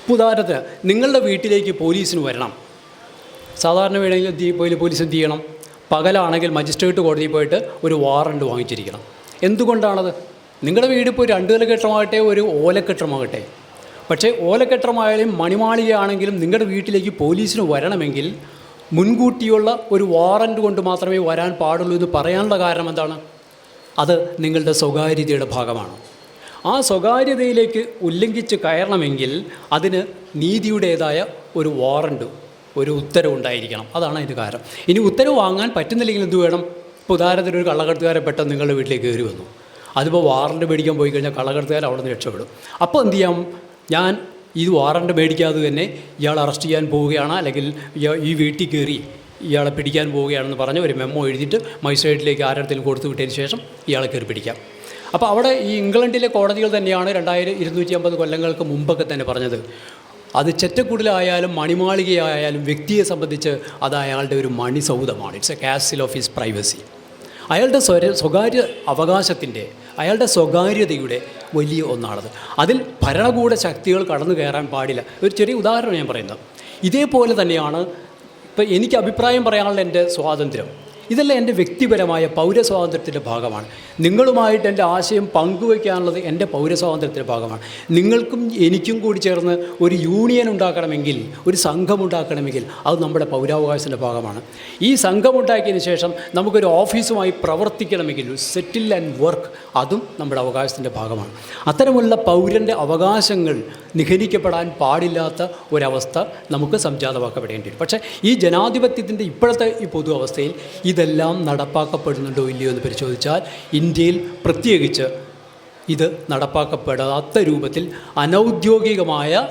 ഇപ്പോൾ ഉദാഹരണത്തിന് നിങ്ങളുടെ വീട്ടിലേക്ക് പോലീസിന് വരണം. സാധാരണ വേണമെങ്കിൽ എന്ത്? പോയി പോലീസ് എന്ത് ചെയ്യണം? പകലാണെങ്കിൽ മജിസ്ട്രേറ്റ് കോടതിയിൽ പോയിട്ട് ഒരു വാറണ്ട് വാങ്ങിച്ചിരിക്കണം. എന്തുകൊണ്ടാണത്? നിങ്ങളുടെ വീട് ഇപ്പോൾ രണ്ട് നില കെട്ടിടമാകട്ടെ ഒരു ഓലക്കെട്ടമാകട്ടെ പക്ഷേ ഓലക്കെട്ടമായാലും മണിമാളികയാണെങ്കിലും നിങ്ങളുടെ വീട്ടിലേക്ക് പോലീസിന് വരണമെങ്കിൽ മുൻകൂട്ടിയുള്ള ഒരു വാറണ്ട് കൊണ്ട് മാത്രമേ വരാൻ പാടുള്ളൂ എന്ന് പറയാനുള്ള കാരണം എന്താണ്? അത് നിങ്ങളുടെ സ്വകാര്യതയുടെ ഭാഗമാണ്. ആ സ്വകാര്യതയിലേക്ക് ഉല്ലംഘിച്ച് കയറണമെങ്കിൽ അതിന് നീതിയുടേതായ ഒരു വാറണ്ട് ഒരു ഉത്തരവുണ്ടായിരിക്കണം അതാണ് അതിന്റെ കാരണം. ഇനി ഉത്തരവ് വാങ്ങാൻ പറ്റുന്നില്ലെങ്കിൽ എന്ത് വേണം? ഇപ്പോൾ ഉദാഹരണത്തിന് ഒരു കള്ളക്കടത്തുകാരെ പെട്ടെന്ന് നിങ്ങളുടെ വീട്ടിലേക്ക് കയറി വന്നു. അതിപ്പോൾ വാറണ്ട് മേടിക്കാൻ പോയി കഴിഞ്ഞാൽ കള്ളക്കടത്തുകാർ അവിടെ നിന്ന് രക്ഷപ്പെടും. അപ്പോൾ എന്ത് ചെയ്യാം? ഞാൻ ഇത് വാറണ്ട് മേടിക്കാതെ തന്നെ ഇയാൾ അറസ്റ്റ് ചെയ്യാൻ പോവുകയാണ് അല്ലെങ്കിൽ ഈ വീട്ടിൽ കയറി ഇയാളെ പിടിക്കാൻ പോവുകയാണെന്ന് പറഞ്ഞ് ഒരു മെമ്മോ എഴുതിയിട്ട് മജിസ്ട്രേറ്റിലേക്ക് ആരുടെ കൊടുത്തു വിട്ടതിന് ശേഷം ഇയാളെ കയറി പിടിക്കാം. അപ്പോൾ അവിടെ ഈ ഇംഗ്ലണ്ടിലെ കോടതികൾ തന്നെയാണ് രണ്ടായിരം ഇരുന്നൂറ്റി അമ്പത് കൊല്ലങ്ങൾക്ക് മുമ്പൊക്കെ തന്നെ പറഞ്ഞത്. അത് ചെറ്റക്കൂടലായാലും മണിമാളികയായാലും വ്യക്തിയെ സംബന്ധിച്ച് അത് അയാളുടെ ഒരു മണിസൗധമാണ് it's a castle of his privacy അയാളുടെ സ്വര സ്വകാര്യ അവകാശത്തിന്റെ അയാളുടെ സ്വകാര്യതയുടെ വലിയ ഒന്നാണത്. അതിൽ ഭരണകൂട ശക്തികൾ കടന്നു കയറാൻ പാടില്ല. ഒരു ചെറിയ ഉദാഹരണം ഞാൻ പറയുന്നത് ഇതേപോലെ തന്നെയാണ് ഇപ്പം എനിക്ക് അഭിപ്രായം പറയാനുള്ള എന്റെ സ്വാതന്ത്ര്യം. ഇതെല്ലാം എന്റെ വ്യക്തിപരമായ പൗരസ്വാതന്ത്ര്യത്തിന്റെ ഭാഗമാണ്. നിങ്ങളുമായിട്ട് എന്റെ ആശയം പങ്കുവയ്ക്കാനുള്ളത് എന്റെ പൗരസ്വാതന്ത്ര്യത്തിന്റെ ഭാഗമാണ്. നിങ്ങൾക്കും എനിക്കും കൂടി ചേർന്ന് ഒരു യൂണിയൻ ഉണ്ടാക്കണമെങ്കിൽ ഒരു സംഘം ഉണ്ടാക്കണമെങ്കിൽ അത് നമ്മുടെ പൗരാവകാശത്തിന്റെ ഭാഗമാണ്. ഈ സംഘം ഉണ്ടാക്കിയതിന് ശേഷം നമുക്കൊരു ഓഫീസുമായി പ്രവർത്തിക്കണമെങ്കിൽ സെറ്റിൽ ആൻഡ് വർക്ക് അതും നമ്മുടെ അവകാശത്തിന്റെ ഭാഗമാണ്. അത്തരമുള്ള പൗരന്റെ അവകാശങ്ങൾ നിഹരിക്കപ്പെടാൻ പാടില്ലാത്ത ഒരവസ്ഥ നമുക്ക് സംജാതമാക്കപ്പെടേണ്ടി വരും. പക്ഷേ ഈ ജനാധിപത്യത്തിന്റെ ഇപ്പോഴത്തെ ഈ പൊതു അവസ്ഥയിൽ ഇതെല്ലാം നടപ്പാക്കപ്പെടുന്നുണ്ടോ ഇല്ലയോ എന്ന് പരിശോധിച്ചാൽ ഇന്ത്യയിൽ പ്രത്യേകിച്ച് ഇത് നടപ്പാക്കപ്പെടാത്ത രൂപത്തിൽ അനൗദ്യോഗികമായ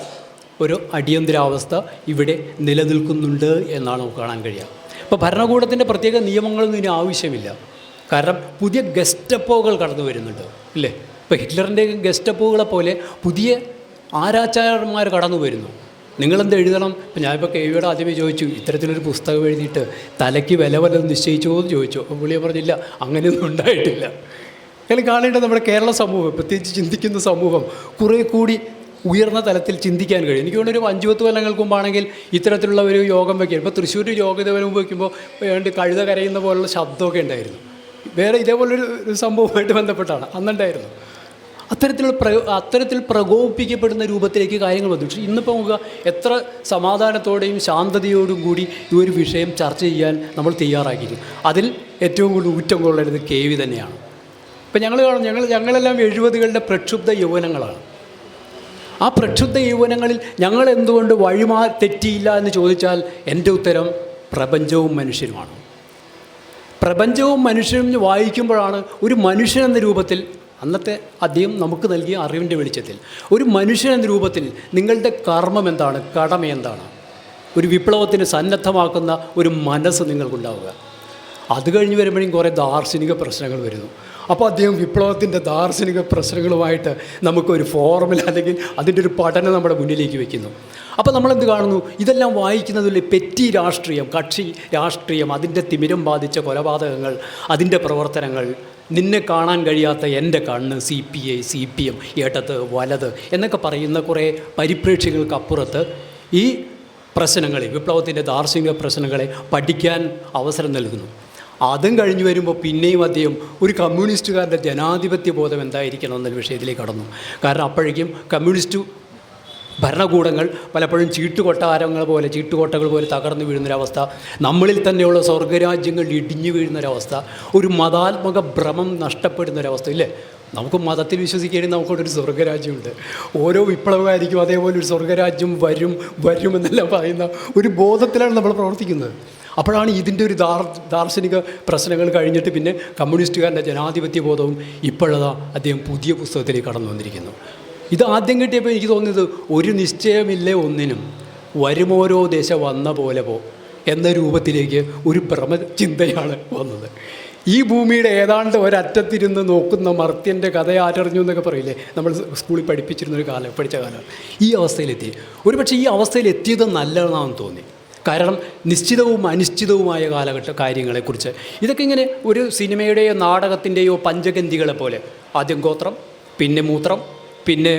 ഒരു അടിയന്തരാവസ്ഥ ഇവിടെ നിലനിൽക്കുന്നുണ്ട് എന്നാണ് നമുക്ക് കാണാൻ കഴിയുക. ഇപ്പോൾ ഭരണകൂടത്തിന്റെ പ്രത്യേക നിയമങ്ങളൊന്നും ഇനി ആവശ്യമില്ല. കാരണം പുതിയ ഗസ്റ്റപ്പോകൾ കടന്നു വരുന്നുണ്ട് ഇല്ലേ? ഇപ്പോൾ ഹിറ്റ്ലറിന്റെ ഗസ്റ്റപ്പോകളെ പോലെ പുതിയ ആരാച്ചാരന്മാർ കടന്നു വരുന്നു. നിങ്ങളെന്ത് എഴുതണം? ഇപ്പം ഞാനിപ്പോൾ കെ വിയുടെ ആദ്യമേ ചോദിച്ചു ഇത്തരത്തിലൊരു പുസ്തകം എഴുതിയിട്ട് തലയ്ക്ക് വില വല്ലതും നിശ്ചയിച്ചോ എന്ന് ചോദിച്ചു. അപ്പോൾ പുള്ളിയെ പറഞ്ഞില്ല അങ്ങനെയൊന്നും ഉണ്ടായിട്ടില്ല. അങ്ങനെ കാണേണ്ടത് നമ്മുടെ കേരള സമൂഹം പ്രത്യേകിച്ച് ചിന്തിക്കുന്ന സമൂഹം കുറേ കൂടി ഉയർന്ന തലത്തിൽ ചിന്തിക്കാൻ കഴിയും. എനിക്ക് തോന്നുന്നു ഒരു അഞ്ചു കൊല്ലങ്ങൾക്ക് മുമ്പാണെങ്കിൽ ഇത്തരത്തിലുള്ള ഒരു യോഗം വയ്ക്കുക ഇപ്പോൾ തൃശ്ശൂർ യോഗ മുമ്പ് വയ്ക്കുമ്പോൾ വേണ്ട കഴുത കരയുന്ന പോലുള്ള ശബ്ദമൊക്കെ ഉണ്ടായിരുന്നു. വേറെ ഇതേപോലൊരു സംഭവമായിട്ട് ബന്ധപ്പെട്ടാണ് അന്നുണ്ടായിരുന്നു. അത്തരത്തിലുള്ള പ്രയോ അത്തരത്തിൽ പ്രകോപിപ്പിക്കപ്പെടുന്ന രൂപത്തിലേക്ക് കാര്യങ്ങൾ വന്നു. പക്ഷേ ഇന്നിപ്പോൾ നമുക്ക് എത്ര സമാധാനത്തോടെയും ശാന്തതയോടും കൂടി ഈ ഒരു വിഷയം ചർച്ച ചെയ്യാൻ നമ്മൾ തയ്യാറാക്കിയിരുന്നു അതിൽ ഏറ്റവും കൂടുതൽ ഊറ്റം കൊള്ളരുത് കെ വി തന്നെയാണ്. ഇപ്പം ഞങ്ങൾ കാണും ഞങ്ങൾ ഞങ്ങളെല്ലാം എഴുപതുകളുടെ പ്രക്ഷുബ്ധ യൗവനങ്ങളാണ്. ആ പ്രക്ഷുബ്ധ യൗവനങ്ങളിൽ ഞങ്ങൾ എന്തുകൊണ്ട് വഴിമാ തെറ്റിയില്ല എന്ന് ചോദിച്ചാൽ എന്റെ ഉത്തരം പ്രപഞ്ചവും മനുഷ്യനുമാണ് പ്രപഞ്ചവും മനുഷ്യനും വായിക്കുമ്പോഴാണ് ഒരു മനുഷ്യൻ എന്ന രൂപത്തിൽ അന്നത്തെ അദ്ദേഹം നമുക്ക് നൽകിയ അറിവിന്റെ വെളിച്ചത്തിൽ. ഒരു മനുഷ്യൻ എന്ന രൂപത്തിൽ നിങ്ങളുടെ കർമ്മം എന്താണ്? കടമ എന്താണ്? ഒരു വിപ്ലവത്തിന് സന്നദ്ധമാക്കുന്ന ഒരു മനസ്സ് നിങ്ങൾക്കുണ്ടാവുക. അത് കഴിഞ്ഞ് വരുമ്പോഴും കുറേ ദാർശനിക പ്രശ്നങ്ങൾ വരുന്നു. അപ്പോൾ അദ്ദേഹം വിപ്ലവത്തിന്റെ ദാർശനിക പ്രശ്നങ്ങളുമായിട്ട് നമുക്കൊരു ഫോർമുല അല്ലെങ്കിൽ അതിന്റെ ഒരു പഠനം നമ്മുടെ മുന്നിലേക്ക് വെക്കുന്നു. അപ്പോൾ നമ്മളെന്ത് കാണുന്നു? ഇതെല്ലാം വായിക്കുന്നതിൽ പെറ്റി രാഷ്ട്രീയം കക്ഷി രാഷ്ട്രീയം അതിന്റെ തിമിരം ബാധിച്ച കൊലപാതകങ്ങൾ അതിന്റെ പ്രവർത്തനങ്ങൾ നിന്നെ കാണാൻ കഴിയാത്ത എന്റെ കണ്ണ് C P I C P M ഏട്ടത്ത് വലത് എന്നൊക്കെ പറയുന്ന കുറേ പരിപ്രേക്ഷികൾക്കപ്പുറത്ത് ഈ പ്രശ്നങ്ങളെ വിപ്ലവത്തിന്റെ ദാർശനിക പ്രശ്നങ്ങളെ പഠിക്കാൻ അവസരം നൽകുന്നു. അതും കഴിഞ്ഞു വരുമ്പോൾ പിന്നെയും അദ്ദേഹം ഒരു കമ്മ്യൂണിസ്റ്റുകാരുടെ ജനാധിപത്യ ബോധം എന്തായിരിക്കണം എന്നൊരു വിഷയത്തിലേക്ക് കടന്നു. കാരണം അപ്പോഴേക്കും കമ്മ്യൂണിസ്റ്റ് ഭരണകൂടങ്ങൾ പലപ്പോഴും ചീട്ടുകൊട്ടാരങ്ങൾ പോലെ ചീട്ടുകൊട്ടകൾ പോലെ തകർന്നു വീഴുന്നൊരവസ്ഥ. നമ്മളിൽ തന്നെയുള്ള സ്വർഗരാജ്യങ്ങൾ ഇടിഞ്ഞു വീഴുന്നൊരവസ്ഥ. ഒരു മതാത്മക ഭ്രമം നഷ്ടപ്പെടുന്നൊരവസ്ഥ. ഇല്ലേ? നമുക്ക് മതത്തിൽ വിശ്വസിക്കുകയാണെങ്കിൽ നമുക്കൊരു സ്വർഗരാജ്യമുണ്ട്. ഓരോ വിപ്ലവമായിരിക്കും അതേപോലെ ഒരു സ്വർഗരാജ്യം വരും വരും എന്നെല്ലാം പറയുന്ന ഒരു ബോധത്തിലാണ് നമ്മൾ പ്രവർത്തിക്കുന്നത്. അപ്പോഴാണ് ഇതിന്റെ ഒരു ദാർ ദാർശനിക പ്രശ്നങ്ങൾ കഴിഞ്ഞിട്ട് പിന്നെ കമ്മ്യൂണിസ്റ്റുകാരന്റെ ജനാധിപത്യ ബോധവും ഇപ്പോഴതാ അദ്ദേഹം പുതിയ പുസ്തകത്തിലേക്ക് കടന്നു വന്നിരിക്കുന്നു. ഇത് ആദ്യം കിട്ടിയപ്പോൾ എനിക്ക് തോന്നിയത് ഒരു നിശ്ചയമില്ലേ ഒന്നിനും. വരുമോരോ ദശ വന്ന പോലെ പോ എന്ന രൂപത്തിലേക്ക് ഒരു ഭ്രമചിന്തയാണ് വന്നത്. ഈ ഭൂമിയുടെ ഏതാണ്ട് ഒരറ്റത്തിരുന്ന് നോക്കുന്ന മർത്യന്റെ കഥ ആറ്ററിഞ്ഞു എന്നൊക്കെ പറയില്ലേ? നമ്മൾ സ്കൂളിൽ പഠിപ്പിച്ചിരുന്നൊരു കാലം പഠിച്ച കാലം. ഈ അവസ്ഥയിലെത്തി. ഒരുപക്ഷെ ഈ അവസ്ഥയിൽ എത്തിയത് നല്ലതാണെന്ന് തോന്നി. കാരണം നിശ്ചിതവും അനിശ്ചിതവുമായ കാലഘട്ട കാര്യങ്ങളെക്കുറിച്ച്. ഇതൊക്കെ ഇങ്ങനെ ഒരു സിനിമയുടെയോ നാടകത്തിന്റെയോ പഞ്ചഗന്ധികളെ പോലെ. ആദ്യം ഗോത്രം പിന്നെ മൂത്രം പിന്നെ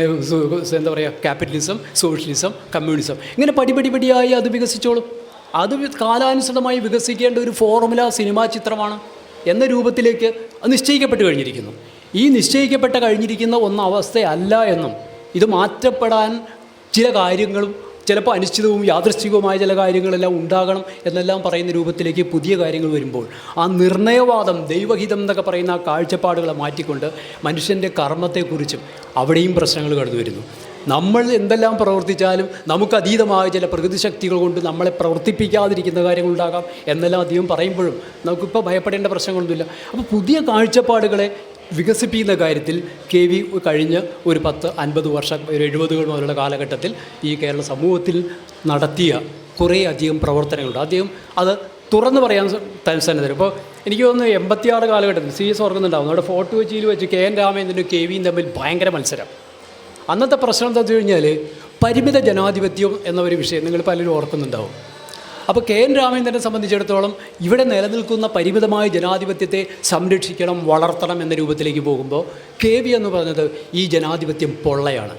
എന്താ പറയുക ക്യാപിറ്റലിസം സോഷ്യലിസം കമ്മ്യൂണിസം ഇങ്ങനെ പടിപടി പടിയായി അത് വികസിച്ചോളും. അത് കാലാനുസൃതമായി വികസിക്കേണ്ട ഒരു ഫോർമുല സിനിമാ ചിത്രമാണ് എന്ന രൂപത്തിലേക്ക് അത് നിശ്ചയിക്കപ്പെട്ട് കഴിഞ്ഞിരിക്കുന്നു. ഈ നിശ്ചയിക്കപ്പെട്ട കഴിഞ്ഞിരിക്കുന്ന ഒന്നവസ്ഥയല്ല എന്നും ഇത് മാറ്റപ്പെടാൻ ചില കാര്യങ്ങളും ചിലപ്പോൾ അനിശ്ചിതവും യാദൃശ്ചികവുമായ ചില കാര്യങ്ങളെല്ലാം ഉണ്ടാകണം എന്നെല്ലാം പറയുന്ന രൂപത്തിലേക്ക് പുതിയ കാര്യങ്ങൾ വരുമ്പോൾ ആ നിർണയവാദം ദൈവഹിതം എന്നൊക്കെ പറയുന്ന ആ കാഴ്ചപ്പാടുകളെ മാറ്റിക്കൊണ്ട് മനുഷ്യന്റെ കർമ്മത്തെക്കുറിച്ചും അവിടെയും പ്രശ്നങ്ങൾ കടന്നു വരുന്നു. നമ്മൾ എന്തെല്ലാം പ്രവർത്തിച്ചാലും നമുക്ക് അതീതമായ ചില പ്രകൃതി ശക്തികൾ കൊണ്ട് നമ്മളെ പ്രവർത്തിപ്പിക്കാതിരിക്കുന്ന കാര്യങ്ങളുണ്ടാകാം എന്നെല്ലാം അധികം പറയുമ്പോഴും നമുക്കിപ്പോൾ ഭയപ്പെടേണ്ട പ്രശ്നങ്ങളൊന്നുമില്ല. അപ്പോൾ പുതിയ കാഴ്ചപ്പാടുകളെ വികസിപ്പിക്കുന്ന കാര്യത്തിൽ കെ വി കഴിഞ്ഞ ഒരു പത്ത് അൻപത് വർഷം ഒരു എഴുപതുകൾ മുതലുള്ള കാലഘട്ടത്തിൽ ഈ കേരള സമൂഹത്തിൽ നടത്തിയ കുറേ അധികം പ്രവർത്തനങ്ങളുണ്ട്. അദ്ദേഹം അത് തുറന്നു പറയാൻ സന്നദ്ധരും. ഇപ്പോൾ എനിക്ക് തോന്നുന്നു എൺപത്തിയാറ് കാലഘട്ടത്തിൽ സി എസ് ഓർക്കുന്നുണ്ടാവും. അവിടെ ഫോർട്ട് കൊച്ചിയിൽ വെച്ച് കെ എൻ രാമേന്ദ്രനും കെ വിയും തമ്മിൽ ഭയങ്കര മത്സരം. അന്നത്തെ പ്രശ്നം എന്താ വെച്ച് കഴിഞ്ഞാൽ പരിമിത ജനാധിപത്യം എന്ന ഒരു വിഷയം നിങ്ങൾ പലരും ഓർക്കുന്നുണ്ടാവും. അപ്പോൾ കെ എൻ രാമേന്ദ്രനെ സംബന്ധിച്ചിടത്തോളം ഇവിടെ നിലനിൽക്കുന്ന പരിമിതമായ ജനാധിപത്യത്തെ സംരക്ഷിക്കണം വളർത്തണം എന്ന രൂപത്തിലേക്ക് പോകുമ്പോൾ കെ വി എന്ന് പറഞ്ഞത് ഈ ജനാധിപത്യം പൊള്ളയാണ്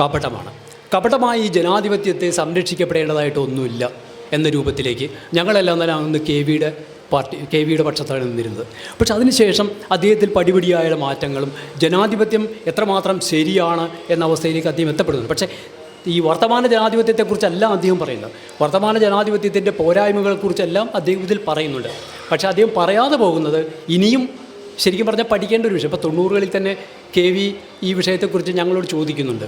കപടമാണ്. കപടമായ ഈ ജനാധിപത്യത്തെ സംരക്ഷിക്കപ്പെടേണ്ടതായിട്ട് ഒന്നുമില്ല എന്ന രൂപത്തിലേക്ക് ഞങ്ങളെല്ലാം തന്നെ അന്ന് കെ വിയുടെ പാർട്ടി കെ വിയുടെ പക്ഷത്താണ് നിന്നിരുന്നത്. പക്ഷെ അതിനുശേഷം അദ്ദേഹത്തിൽ പടിപടിയായ മാറ്റങ്ങളും ജനാധിപത്യം എത്രമാത്രം ശരിയാണ് എന്ന അവസ്ഥയിലേക്ക് അദ്ദേഹം എത്തപ്പെടുന്നു പക്ഷേ ഈ വർത്തമാന ജനാധിപത്യത്തെക്കുറിച്ചല്ല അദ്ദേഹം പറയുന്നത്. വർത്തമാന ജനാധിപത്യത്തിന്റെ പോരായ്മകളെക്കുറിച്ചെല്ലാം അദ്ദേഹം ഇതിൽ പറയുന്നുണ്ട്. പക്ഷേ അദ്ദേഹം പറയാതെ പോകുന്നത് ഇനിയും ശരിക്കും പറഞ്ഞാൽ പഠിക്കേണ്ട ഒരു വിഷയം. ഇപ്പോൾ തൊണ്ണൂറുകളിൽ തന്നെ കെ വി ഈ വിഷയത്തെക്കുറിച്ച് ഞങ്ങളോട് ചോദിക്കുന്നുണ്ട്.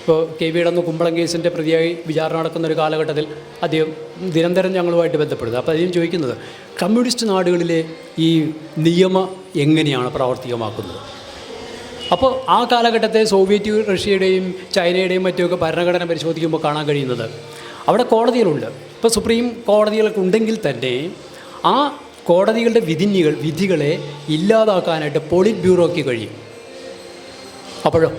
ഇപ്പോൾ കെ വിയുടെ അന്ന് കുമ്പളം കേസിന്റെ പ്രതിയായി വിചാരണ നടക്കുന്ന ഒരു കാലഘട്ടത്തിൽ അദ്ദേഹം നിരന്തരം ഞങ്ങളുമായിട്ട് ബന്ധപ്പെടുന്നത്. അപ്പോൾ അദ്ദേഹം ചോദിക്കുന്നത് കമ്മ്യൂണിസ്റ്റ് നാടുകളിലെ ഈ നിയമം എങ്ങനെയാണ് പ്രാവർത്തികമാക്കുന്നത്? അപ്പോൾ ആ കാലഘട്ടത്തെ സോവിയറ്റ് റഷ്യയുടെയും ചൈനയുടെയും മറ്റുമൊക്കെ ഭരണഘടന പരിശോധിക്കുമ്പോൾ കാണാൻ കഴിയുന്നത് അവിടെ കോടതികളുണ്ട്. ഇപ്പോൾ സുപ്രീം കോടതികളൊക്കെ ഉണ്ടെങ്കിൽ തന്നെ ആ കോടതികളുടെ വിധിനികൾ വിധികളെ ഇല്ലാതാക്കാനായിട്ട് പോളിറ്റ് ബ്യൂറോയ്ക്ക് കഴിയും. അപ്പോഴോ?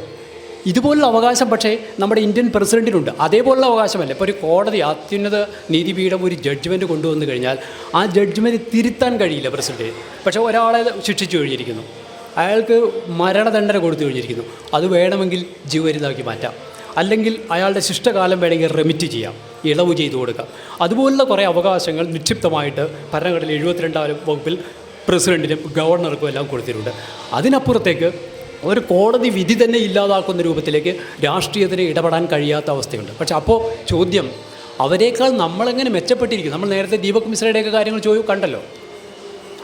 ഇതുപോലുള്ള അവകാശം പക്ഷേ നമ്മുടെ ഇന്ത്യൻ പ്രസിഡന്റിനുണ്ട് അതേപോലുള്ള അവകാശമല്ല. ഇപ്പോൾ ഒരു കോടതി അത്യുന്നത നീതിപീഠം ഒരു ജഡ്ജ്മെന്റ് കൊണ്ടുവന്നു കഴിഞ്ഞാൽ ആ ജഡ്ജ്മെന്റ് തിരുത്താൻ കഴിയില്ല പ്രസിഡന്റ് പക്ഷേ ഒരാളെ ശിക്ഷിച്ചു കഴിഞ്ഞിരിക്കുന്നു. അയാൾക്ക് മരണദണ്ഡന കൊടുത്തു കഴിഞ്ഞിരിക്കുന്നു. അത് വേണമെങ്കിൽ ജീവരുതാക്കി മാറ്റാം. അല്ലെങ്കിൽ അയാളുടെ ശിഷ്ടകാലം വേണമെങ്കിൽ റെമിറ്റ് ചെയ്യാം. ഇളവ് ചെയ്തു കൊടുക്കാം. അതുപോലുള്ള കുറേ അവകാശങ്ങൾ നിക്ഷിപ്തമായിട്ട് ഭരണഘടന എഴുപത്തിരണ്ടാം വകുപ്പിൽ പ്രസിഡന്റിനും ഗവർണർക്കും എല്ലാം കൊടുത്തിട്ടുണ്ട്. അതിനപ്പുറത്തേക്ക് ഒരു കോടതി വിധി തന്നെ ഇല്ലാതാക്കുന്ന രൂപത്തിലേക്ക് രാഷ്ട്രീയത്തിന് ഇടപെടാൻ കഴിയാത്ത അവസ്ഥയുണ്ട്. പക്ഷെ അപ്പോൾ ചോദ്യം അവരെക്കാൾ നമ്മളെങ്ങനെ മെച്ചപ്പെട്ടിരിക്കും നമ്മൾ നേരത്തെ ദീപക് മിശ്രയുടെയൊക്കെ കാര്യങ്ങൾ ചോദിച്ചു കണ്ടല്ലോ.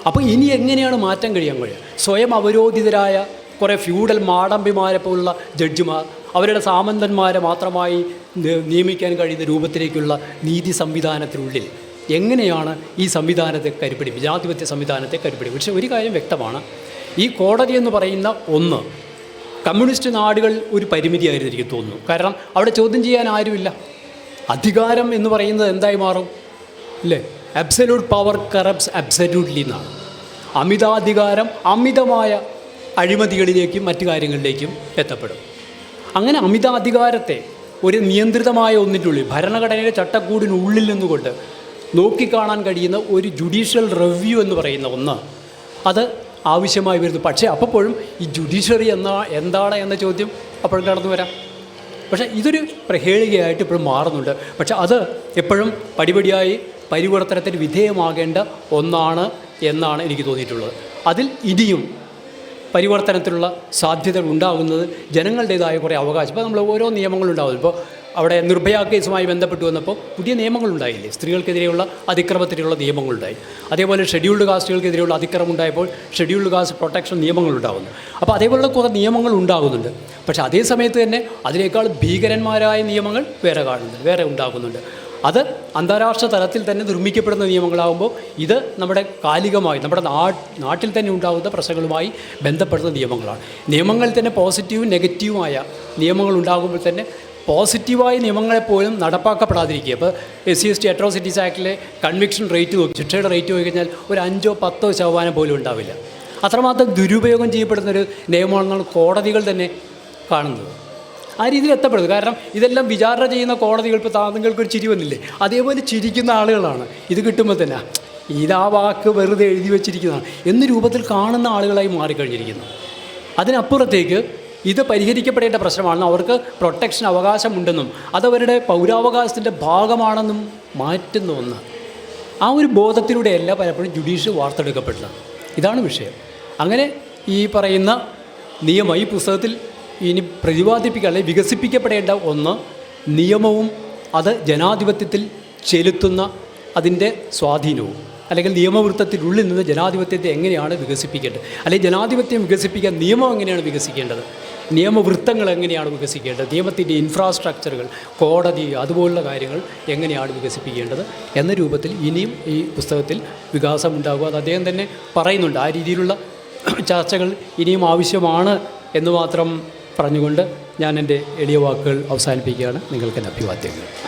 അപ്പോൾ ഇനി എങ്ങനെയാണ് മാറ്റം കഴിയാൻ കഴിയുക സ്വയം അവരോധിതരായ കുറേ ഫ്യൂഡൽ മാടമ്പിമാരെ പോലുള്ള ജഡ്ജിമാർ അവരുടെ സാമന്തന്മാരെ മാത്രമായി നിയമിക്കാൻ കഴിയുന്ന രൂപത്തിലേക്കുള്ള നീതി സംവിധാനത്തിനുള്ളിൽ എങ്ങനെയാണ് ഈ സംവിധാനത്തെ കരുപിടിപ്പ് ജനാധിപത്യ സംവിധാനത്തെ കരുപിടിപ്പ്? പക്ഷേ ഒരു കാര്യം വ്യക്തമാണ്. ഈ കോടതി എന്ന് പറയുന്ന ഒന്ന് കമ്മ്യൂണിസ്റ്റ് നാടുകൾ ഒരു പരിമിതിയായിരുന്നു എനിക്ക് തോന്നുന്നു. കാരണം അവിടെ ചോദ്യം ചെയ്യാൻ ആരുമില്ല. അധികാരം എന്ന് പറയുന്നത് എന്തായി മാറും? അല്ലേ അബ്സല്യൂട്ട് പവർ കറപ്സ് അബ്സല്യൂട്ട്ലി എന്നാണ് അമിതാധികാരം അമിതമായ അഴിമതികളിലേക്കും മറ്റു കാര്യങ്ങളിലേക്കും എത്തപ്പെടും. അങ്ങനെ അമിതാധികാരത്തെ ഒരു നിയന്ത്രിതമായ ഒന്നിന്റെ ഉള്ളിൽ ഭരണഘടനയുടെ ചട്ടക്കൂടിനുള്ളിൽ നിന്നുകൊണ്ട് നോക്കിക്കാണാൻ കഴിയുന്ന ഒരു ജുഡീഷ്യൽ റിവ്യൂ എന്ന് പറയുന്ന ഒന്ന് അത് ആവശ്യമായി വരുന്നു. പക്ഷേ അപ്പോഴും ഈ ജുഡീഷ്യറി എന്ന എന്താണ് എന്ന ചോദ്യം അപ്പോഴും കടന്നു വരാം. പക്ഷേ ഇതൊരു പ്രഹേളികയായിട്ട് ഇപ്പോഴും മാറുന്നുണ്ട്. പക്ഷേ അത് എപ്പോഴും പടിപടിയായി പരിവർത്തനത്തിന് വിധേയമാകേണ്ട ഒന്നാണ് എന്നാണ് എനിക്ക് തോന്നിയിട്ടുള്ളത്. അതിൽ ഇനിയും പരിവർത്തനത്തിനുള്ള സാധ്യതകൾ ഉണ്ടാകുന്നത് ജനങ്ങളുടേതായ കുറേ അവകാശം. ഇപ്പോൾ നമ്മൾ ഓരോ നിയമങ്ങളുണ്ടാകും ഇപ്പോൾ അവിടെ നിർഭയ കേസുമായി ബന്ധപ്പെട്ട് വന്നപ്പോൾ പുതിയ നിയമങ്ങളുണ്ടായില്ലേ സ്ത്രീകൾക്കെതിരെയുള്ള അതിക്രമത്തിനുള്ള നിയമങ്ങളുണ്ടായി അതേപോലെ ഷെഡ്യൂൾഡ് കാസ്റ്റുകൾക്കെതിരെയുള്ള അതിക്രമം ഉണ്ടായപ്പോൾ ഷെഡ്യൂൾഡ് കാസ്റ്റ് പ്രൊട്ടക്ഷൻ നിയമങ്ങളുണ്ടാകുന്നു അപ്പോൾ അതേപോലെ കുറേ നിയമങ്ങൾ ഉണ്ടാകുന്നുണ്ട്. പക്ഷേ അതേ സമയത്ത് തന്നെ അതിനേക്കാൾ ഭീകരന്മാരായ നിയമങ്ങൾ വേറെ കാണുന്നുണ്ട് വേറെ ഉണ്ടാകുന്നുണ്ട്. അത് അന്താരാഷ്ട്ര തലത്തിൽ തന്നെ നിർമ്മിക്കപ്പെടുന്ന നിയമങ്ങളാകുമ്പോൾ ഇത് നമ്മുടെ കാലികമായി നമ്മുടെ നാട്ടിൽ തന്നെ ഉണ്ടാകുന്ന പ്രശ്നങ്ങളുമായി ബന്ധപ്പെടുന്ന നിയമങ്ങളാണ്. നിയമങ്ങളിൽ തന്നെ പോസിറ്റീവും നെഗറ്റീവുമായ നിയമങ്ങൾ ഉണ്ടാകുമ്പോൾ തന്നെ പോസിറ്റീവായ നിയമങ്ങളെപ്പോലും നടപ്പാക്കപ്പെടാതിരിക്കുക. ഇപ്പോൾ S C S T atrocities ആക്ടിലെ conviction rate നോക്കി ശിക്ഷയുടെ റേറ്റ് നോക്കി കഴിഞ്ഞാൽ ഒരു അഞ്ചോ പത്തോ ശതമാനം പോലും ഉണ്ടാവില്ല. അത്രമാത്രം ദുരുപയോഗം ചെയ്യപ്പെടുന്നൊരു നിയമമാണെന്നാണ് കോടതികൾ തന്നെ കാണുന്നത്. ആ രീതിയിൽ എത്തപ്പെടുന്നത് കാരണം ഇതെല്ലാം വിചാരണ ചെയ്യുന്ന കോടതികൾ ഇപ്പോൾ താങ്കൾക്കൊരു ചിരി വന്നില്ലേ? അതേപോലെ ചിരിക്കുന്ന ആളുകളാണ്. ഇത് കിട്ടുമ്പോൾ തന്നെ ഇതാ വാക്ക് വെറുതെ എഴുതി വെച്ചിരിക്കുന്നതാണ് എന്ന രൂപത്തിൽ കാണുന്ന ആളുകളായി മാറിക്കഴിഞ്ഞിരിക്കുന്നു. അതിനപ്പുറത്തേക്ക് ഇത് പരിഹരിക്കപ്പെടേണ്ട പ്രശ്നമാണെന്നും അവർക്ക് പ്രൊട്ടക്ഷൻ അവകാശമുണ്ടെന്നും അതവരുടെ പൗരാവകാശത്തിന്റെ ഭാഗമാണെന്നും മാറ്റുന്ന ഒന്ന്. ആ ഒരു ബോധത്തിലൂടെയല്ല പലപ്പോഴും ജുഡീഷ്യൽ വാർത്തെടുക്കപ്പെടുന്നത്. ഇതാണ് വിഷയം. അങ്ങനെ ഈ പറയുന്ന നിയമം ഈ പുസ്തകത്തിൽ ഇനി പ്രതിപാദിപ്പിക്കുക അല്ലെങ്കിൽ വികസിപ്പിക്കപ്പെടേണ്ട ഒന്ന് നിയമവും അത് ജനാധിപത്യത്തിൽ ചെലുത്തുന്ന അതിന്റെ സ്വാധീനവും. അല്ലെങ്കിൽ നിയമവൃത്തത്തിനുള്ളിൽ നിന്ന് ജനാധിപത്യത്തെ എങ്ങനെയാണ് വികസിപ്പിക്കേണ്ടത്? അല്ലെങ്കിൽ ജനാധിപത്യം വികസിപ്പിക്കാൻ നിയമം എങ്ങനെയാണ് വികസിക്കേണ്ടത്? നിയമവൃത്തങ്ങൾ എങ്ങനെയാണ് വികസിക്കേണ്ടത്? നിയമത്തിന്റെ ഇൻഫ്രാസ്ട്രക്ചറുകൾ കോടതി അതുപോലുള്ള കാര്യങ്ങൾ എങ്ങനെയാണ് വികസിപ്പിക്കേണ്ടത് എന്ന രൂപത്തിൽ ഇനിയും ഈ പുസ്തകത്തിൽ വികാസം ഉണ്ടാകുക അത് അദ്ദേഹം തന്നെ പറയുന്നുണ്ട്. ആ രീതിയിലുള്ള ചർച്ചകൾ ഇനിയും ആവശ്യമാണ് എന്ന് മാത്രം പറഞ്ഞുകൊണ്ട് ഞാൻ എന്റെ എളിയ വാക്കുകൾ അവസാനിപ്പിക്കുകയാണ്. നിങ്ങൾക്ക് എന്റെ അഭിവാദ്യങ്ങൾ.